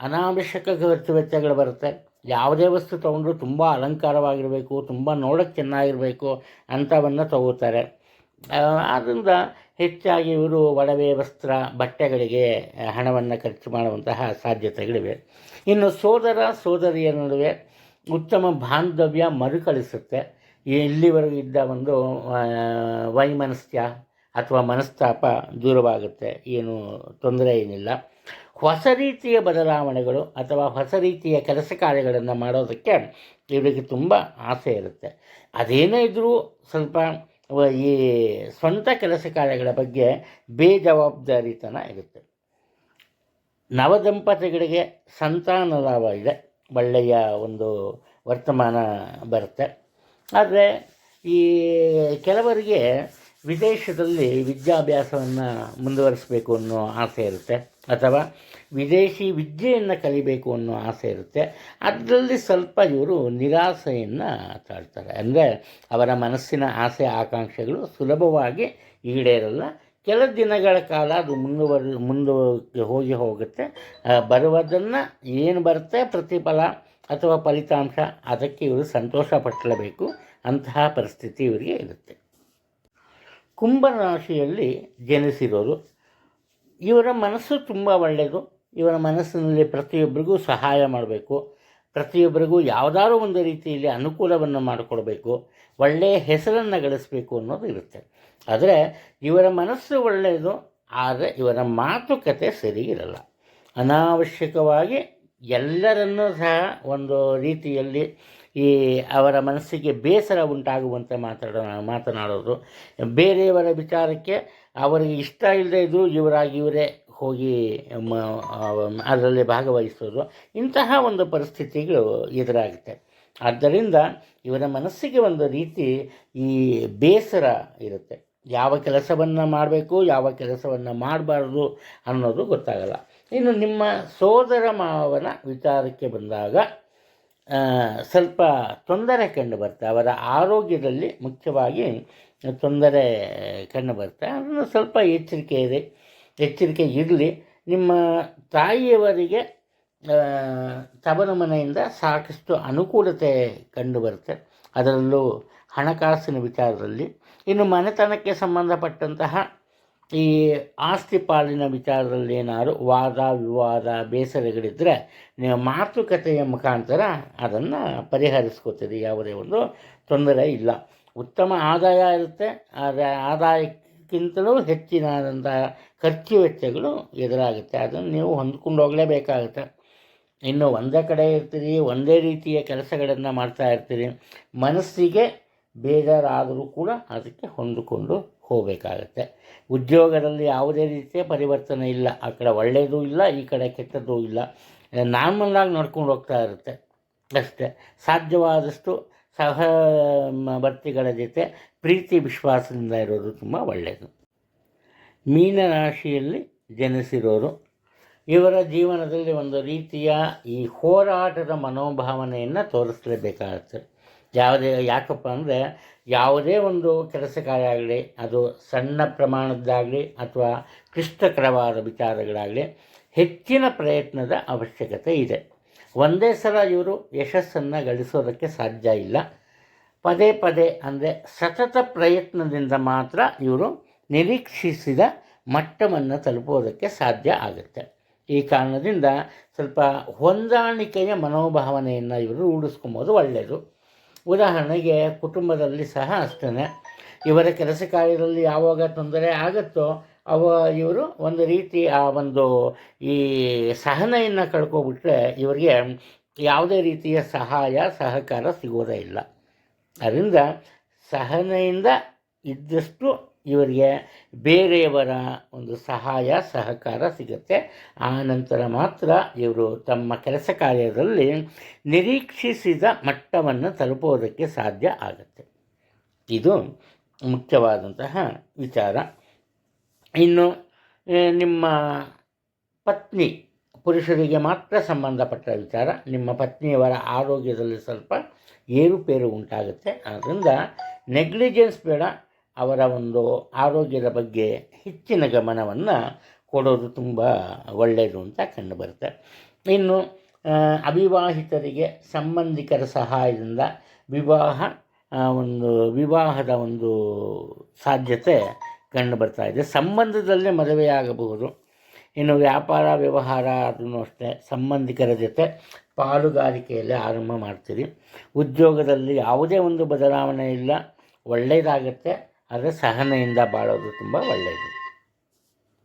ಅನಾವಶ್ಯಕ ಖರ್ಚು ವೆಚ್ಚಗಳು ಬರುತ್ತೆ. ಯಾವುದೇ ವಸ್ತು ತೊಗೊಂಡ್ರು ತುಂಬ ಅಲಂಕಾರವಾಗಿರಬೇಕು, ತುಂಬ ನೋಡೋಕ್ಕೆ ಚೆನ್ನಾಗಿರಬೇಕು ಅಂಥವನ್ನು ತಗೋತಾರೆ. ಆದ್ದರಿಂದ ಹೆಚ್ಚಾಗಿ ಇವರು ಒಡವೆ, ವಸ್ತ್ರ, ಬಟ್ಟೆಗಳಿಗೆ ಹಣವನ್ನು ಖರ್ಚು ಮಾಡುವಂತಹ ಸಾಧ್ಯತೆಗಳಿವೆ. ಇನ್ನು ಸೋದರ, ಸೋದರಿಯ ನಡುವೆ ಉತ್ತಮ ಬಾಂಧವ್ಯ ಮರುಕಳಿಸುತ್ತೆ. ಇಲ್ಲಿವರೆಗೂ ಇದ್ದ ಒಂದು ವೈಮನಸ್ಯ ಅಥವಾ ಮನಸ್ತಾಪ ದೂರವಾಗುತ್ತೆ. ಏನು ತೊಂದರೆ ಏನಿಲ್ಲ. ಹೊಸ ರೀತಿಯ ಬದಲಾವಣೆಗಳು ಅಥವಾ ಹೊಸ ರೀತಿಯ ಕೆಲಸ ಕಾರ್ಯಗಳನ್ನು ಮಾಡೋದಕ್ಕೆ ಇವರಿಗೆ ತುಂಬ ಆಸೆ ಇರುತ್ತೆ. ಅದೇನೇ ಇದ್ದರೂ ಸ್ವಲ್ಪ ಈ ಸ್ವಂತ ಕೆಲಸ ಕಾರ್ಯಗಳ ಬಗ್ಗೆ ಬೇಜವಾಬ್ದಾರಿತನ ಇರುತ್ತೆ. ನವದಂಪತಿಗಳಿಗೆ ಸಂತಾನ ಲಾಭ ಇದೆ. ಒಳ್ಳೆಯ ಒಂದು ವರ್ತಮಾನ ಬರುತ್ತೆ. ಆದರೆ ಈ ಕೆಲವರಿಗೆ ವಿದೇಶದಲ್ಲಿ ವಿದ್ಯಾಭ್ಯಾಸವನ್ನು ಮುಂದುವರಿಸಬೇಕು ಅನ್ನೋ ಆಸೆ ಇರುತ್ತೆ. ಅಥವಾ ವಿದೇಶಿ ವಿದ್ಯೆಯನ್ನು ಕಲಿಬೇಕು ಅನ್ನೋ ಆಸೆ ಇರುತ್ತೆ. ಅದರಲ್ಲಿ ಸ್ವಲ್ಪ ಇವರು ನಿರಾಸೆಯನ್ನು ತಾಳ್ತಾರೆ. ಅಂದರೆ ಅವರ ಮನಸ್ಸಿನ ಆಸೆ ಆಕಾಂಕ್ಷೆಗಳು ಸುಲಭವಾಗಿ ಈಡೇರಲ್ಲ. ಕೆಲ ದಿನಗಳ ಕಾಲ ಅದು ಮುಂದುವರಿ ಮುಂದೆ ಹೋಗಿ ಹೋಗುತ್ತೆ. ಬರುವುದನ್ನು ಏನು ಬರುತ್ತೆ? ಪ್ರತಿಫಲ ಅಥವಾ ಫಲಿತಾಂಶ? ಅದಕ್ಕೆ ಇವರು ಸಂತೋಷ ಪಟ್ಟಲೇಬೇಕು ಅಂತಹ ಪರಿಸ್ಥಿತಿ ಇವರಿಗೆ ಇರುತ್ತೆ. ಕುಂಭರಾಶಿಯಲ್ಲಿ ಜನಿಸಿರೋರು, ಇವರ ಮನಸ್ಸು ತುಂಬ ಒಳ್ಳೆಯದು. ಇವರ ಮನಸ್ಸಿನಲ್ಲಿ ಪ್ರತಿಯೊಬ್ಬರಿಗೂ ಸಹಾಯ ಮಾಡಬೇಕು. ಪ್ರತಿಯೊಬ್ಬರಿಗೂ ಯಾವುದಾದ್ರೂ ಒಂದು ರೀತಿಯಲ್ಲಿ ಅನುಕೂಲವನ್ನು ಮಾಡಿಕೊಡ್ಬೇಕು. ಒಳ್ಳೆಯ ಹೆಸರನ್ನು ಗಳಿಸಬೇಕು ಅನ್ನೋದು ಇರುತ್ತೆ. ಆದರೆ ಇವರ ಮನಸ್ಸು ಒಳ್ಳೆಯದು, ಆದರೆ ಇವರ ಮಾತುಕತೆ ಸರಿ ಇರಲ್ಲ. ಅನಾವಶ್ಯಕವಾಗಿ ಎಲ್ಲರನ್ನೂ ಸಹ ಒಂದು ರೀತಿಯಲ್ಲಿ ಈ ಅವರ ಮನಸ್ಸಿಗೆ ಬೇಸರ ಉಂಟಾಗುವಂತೆ ಮಾತಾಡೋ, ಮಾತನಾಡೋದು, ಬೇರೆಯವರ ವಿಚಾರಕ್ಕೆ ಅವರಿಗೆ ಇಷ್ಟ ಇಲ್ಲದೆ ಇದ್ದರೂ ಇವರಾಗಿ ಇವರೇ ಹೋಗಿ, ಮ ಅದರಲ್ಲಿ ಭಾಗವಹಿಸೋದು ಇಂತಹ ಒಂದು ಪರಿಸ್ಥಿತಿಗಳು ಎದುರಾಗುತ್ತೆ. ಆದ್ದರಿಂದ ಇವರ ಮನಸ್ಸಿಗೆ ಒಂದು ರೀತಿ ಈ ಬೇಸರ ಇರುತ್ತೆ. ಯಾವ ಕೆಲಸವನ್ನು ಮಾಡಬೇಕು, ಯಾವ ಕೆಲಸವನ್ನು ಮಾಡಬಾರ್ದು ಅನ್ನೋದು ಗೊತ್ತಾಗಲ್ಲ. ಇನ್ನು ನಿಮ್ಮ ಸೋದರ ಮಾವನ ವಿಚಾರಕ್ಕೆ ಬಂದಾಗ ಸ್ವಲ್ಪ ತೊಂದರೆ ಕಂಡು ಬರುತ್ತೆ. ಅವರ ಆರೋಗ್ಯದಲ್ಲಿ ಮುಖ್ಯವಾಗಿ ತೊಂದರೆ ಕಂಡು ಬರುತ್ತೆ. ಅದನ್ನು ಸ್ವಲ್ಪ ಎಚ್ಚರಿಕೆ ಇದೆ. ಎಚ್ಚರಿಕೆ ಇರಲಿ. ನಿಮ್ಮ ತಾಯಿಯವರಿಗೆ ತಬನ ಮನೆಯಿಂದ ಸಾಕಷ್ಟು ಅನುಕೂಲತೆ ಕಂಡು ಬರುತ್ತೆ ಅದರಲ್ಲೂ ಹಣಕಾಸಿನ ವಿಚಾರದಲ್ಲಿ. ಇನ್ನು ಮನೆತನಕ್ಕೆ ಸಂಬಂಧಪಟ್ಟಂತಹ ಈ ಆಸ್ತಿ ಪಾಲಿನ ವಿಚಾರದಲ್ಲಿ ಏನಾದ್ರು ವಾದ, ವಿವಾದ ಬೇಸರಗಳಿದ್ದರೆ ನೀವು ಮಾತುಕತೆಯ ಮುಖಾಂತರ ಅದನ್ನು ಪರಿಹರಿಸ್ಕೋತೀರಿ. ಯಾವುದೇ ಒಂದು ತೊಂದರೆ ಇಲ್ಲ. ಉತ್ತಮ ಆದಾಯ ಇರುತ್ತೆ. ಆದರೆ ಆದಾಯಕ್ಕಿಂತಲೂ ಹೆಚ್ಚಿನಾದಂಥ ಖರ್ಚು ವೆಚ್ಚಗಳು ಎದುರಾಗುತ್ತೆ. ಅದನ್ನು ನೀವು ಹೊಂದ್ಕೊಂಡು ಹೋಗಲೇಬೇಕಾಗುತ್ತೆ. ಇನ್ನು ಒಂದೇ ಕಡೆ ಇರ್ತೀರಿ, ಒಂದೇ ರೀತಿಯ ಕೆಲಸಗಳನ್ನು ಮಾಡ್ತಾ ಇರ್ತೀರಿ. ಮನಸ್ಸಿಗೆ ಬೇಜಾರಾದರೂ ಕೂಡ ಅದಕ್ಕೆ ಹೊಂದಿಕೊಂಡು ಹೋಗಬೇಕಾಗತ್ತೆ. ಉದ್ಯೋಗದಲ್ಲಿ ಯಾವುದೇ ರೀತಿಯ ಪರಿವರ್ತನೆ ಇಲ್ಲ. ಆ ಕಡೆ ಒಳ್ಳೆಯದೂ ಇಲ್ಲ, ಈ ಕಡೆ ಕೆಟ್ಟದ್ದೂ ಇಲ್ಲ. ನಾರ್ಮಲ್ಲಾಗಿ ನಡ್ಕೊಂಡು ಹೋಗ್ತಾ ಇರುತ್ತೆ. ಅಷ್ಟೇ. ಸಾಧ್ಯವಾದಷ್ಟು ಸಹ ವರ್ತಿಗಳ ಜೊತೆ ಪ್ರೀತಿ ವಿಶ್ವಾಸದಿಂದ ಇರೋದು ತುಂಬ ಒಳ್ಳೆಯದು ಮೀನರಾಶಿಯಲ್ಲಿ ಜನಿಸಿರೋರು, ಇವರ ಜೀವನದಲ್ಲಿ ಒಂದು ರೀತಿಯ ಈ ಹೋರಾಟದ ಮನೋಭಾವನೆಯನ್ನು ತೋರಿಸಲೇಬೇಕಾಗುತ್ತೆ. ಯಾವುದೇ, ಯಾಕಪ್ಪ ಅಂದರೆ ಯಾವುದೇ ಒಂದು ಕೆಲಸ ಕಾರ್ಯ ಆಗಲಿ, ಅದು ಸಣ್ಣ ಪ್ರಮಾಣದ್ದಾಗಲಿ ಅಥವಾ ಕ್ಲಿಷ್ಟಕರವಾದ ವಿಚಾರಗಳಾಗಲಿ, ಹೆಚ್ಚಿನ ಪ್ರಯತ್ನದ ಅವಶ್ಯಕತೆ ಇದೆ. ಒಂದೇ ಸಲ ಇವರು ಯಶಸ್ಸನ್ನು ಗಳಿಸೋದಕ್ಕೆ ಸಾಧ್ಯ ಇಲ್ಲ. ಪದೇ ಪದೇ ಅಂದರೆ ಸತತ ಪ್ರಯತ್ನದಿಂದ ಮಾತ್ರ ಇವರು ನಿರೀಕ್ಷಿಸಿದ ಮಟ್ಟವನ್ನು ತಲುಪೋದಕ್ಕೆ ಸಾಧ್ಯ ಆಗುತ್ತೆ. ಈ ಕಾರಣದಿಂದ ಸ್ವಲ್ಪ ಹೊಂದಾಣಿಕೆಯ ಮನೋಭಾವನೆಯನ್ನು ಇವರು ರೂಢಿಸ್ಕೊಂಬೋದು ಒಳ್ಳೆಯದು ಉದಾಹರಣೆಗೆ ಕುಟುಂಬದಲ್ಲಿ ಸಹ ಅಷ್ಟೇ ಇವರ ಕೆಲಸ ಕಾರ್ಯದಲ್ಲಿ ಯಾವಾಗ ತೊಂದರೆ ಆಗುತ್ತೋ ಅವ ಇವರು ಒಂದು ರೀತಿ ಆ ಒಂದು ಈ ಸಹನೆಯನ್ನು ಕಳ್ಕೊಬಿಟ್ರೆ ಇವರಿಗೆ ಯಾವುದೇ ರೀತಿಯ ಸಹಾಯ, ಸಹಕಾರ ಸಿಗೋದೇ ಇಲ್ಲ. ಅದರಿಂದ ಸಹನೆಯಿಂದ ಇದ್ದಷ್ಟು ಇವರಿಗೆ ಬೇರೆಯವರ ಒಂದು ಸಹಾಯ, ಸಹಕಾರ ಸಿಗುತ್ತೆ. ಆ ನಂತರ ಮಾತ್ರ ಇವರು ತಮ್ಮ ಕೆಲಸ ಕಾರ್ಯದಲ್ಲಿ ನಿರೀಕ್ಷಿಸಿದ ಮಟ್ಟವನ್ನು ತಲುಪೋದಕ್ಕೆ ಸಾಧ್ಯ ಆಗುತ್ತೆ. ಇದು ಮುಖ್ಯವಾದಂತಹ ವಿಚಾರ. ಇನ್ನು ನಿಮ್ಮ ಪತ್ನಿ ಪುರುಷರಿಗೆ ಮಾತ್ರ ಸಂಬಂಧಪಟ್ಟ ವಿಚಾರ. ನಿಮ್ಮ ಪತ್ನಿಯವರ ಆರೋಗ್ಯದಲ್ಲಿ ಸ್ವಲ್ಪ ಏರುಪೇರು ಉಂಟಾಗುತ್ತೆ. ಆದ್ದರಿಂದ ನೆಗ್ಲಿಜೆನ್ಸ್ ಬೇಡ. ಅವರ ಒಂದು ಆರೋಗ್ಯದ ಬಗ್ಗೆ ಹೆಚ್ಚಿನ ಗಮನವನ್ನು ಕೊಡೋದು ತುಂಬ ಒಳ್ಳೆಯದು ಅಂತ ಕಂಡುಬರುತ್ತೆ ಇನ್ನು ಅವಿವಾಹಿತರಿಗೆ ಸಂಬಂಧಿಕರ ಸಹಾಯದಿಂದ ವಿವಾಹ ಒಂದು ವಿವಾಹದ ಒಂದು ಸಾಧ್ಯತೆ ಕಂಡು ಬರ್ತಾ ಇದೆ. ಸಂಬಂಧದಲ್ಲೇ ಮದುವೆಯಾಗಬಹುದು. ಇನ್ನು ವ್ಯಾಪಾರ, ವ್ಯವಹಾರ ಅದನ್ನು ಅಷ್ಟೇ, ಸಂಬಂಧಿಕರ ಜೊತೆ ಪಾಲುಗಾರಿಕೆಯಲ್ಲಿ ಆರಂಭ ಮಾಡ್ತೀರಿ. ಉದ್ಯೋಗದಲ್ಲಿ ಯಾವುದೇ ಒಂದು ಬದಲಾವಣೆ ಇಲ್ಲ. ಒಳ್ಳೆಯದಾಗತ್ತೆ ಆದರೆ ಸಹನೆಯಿಂದ ಬಾಳೋದು ತುಂಬ ಒಳ್ಳೆಯದು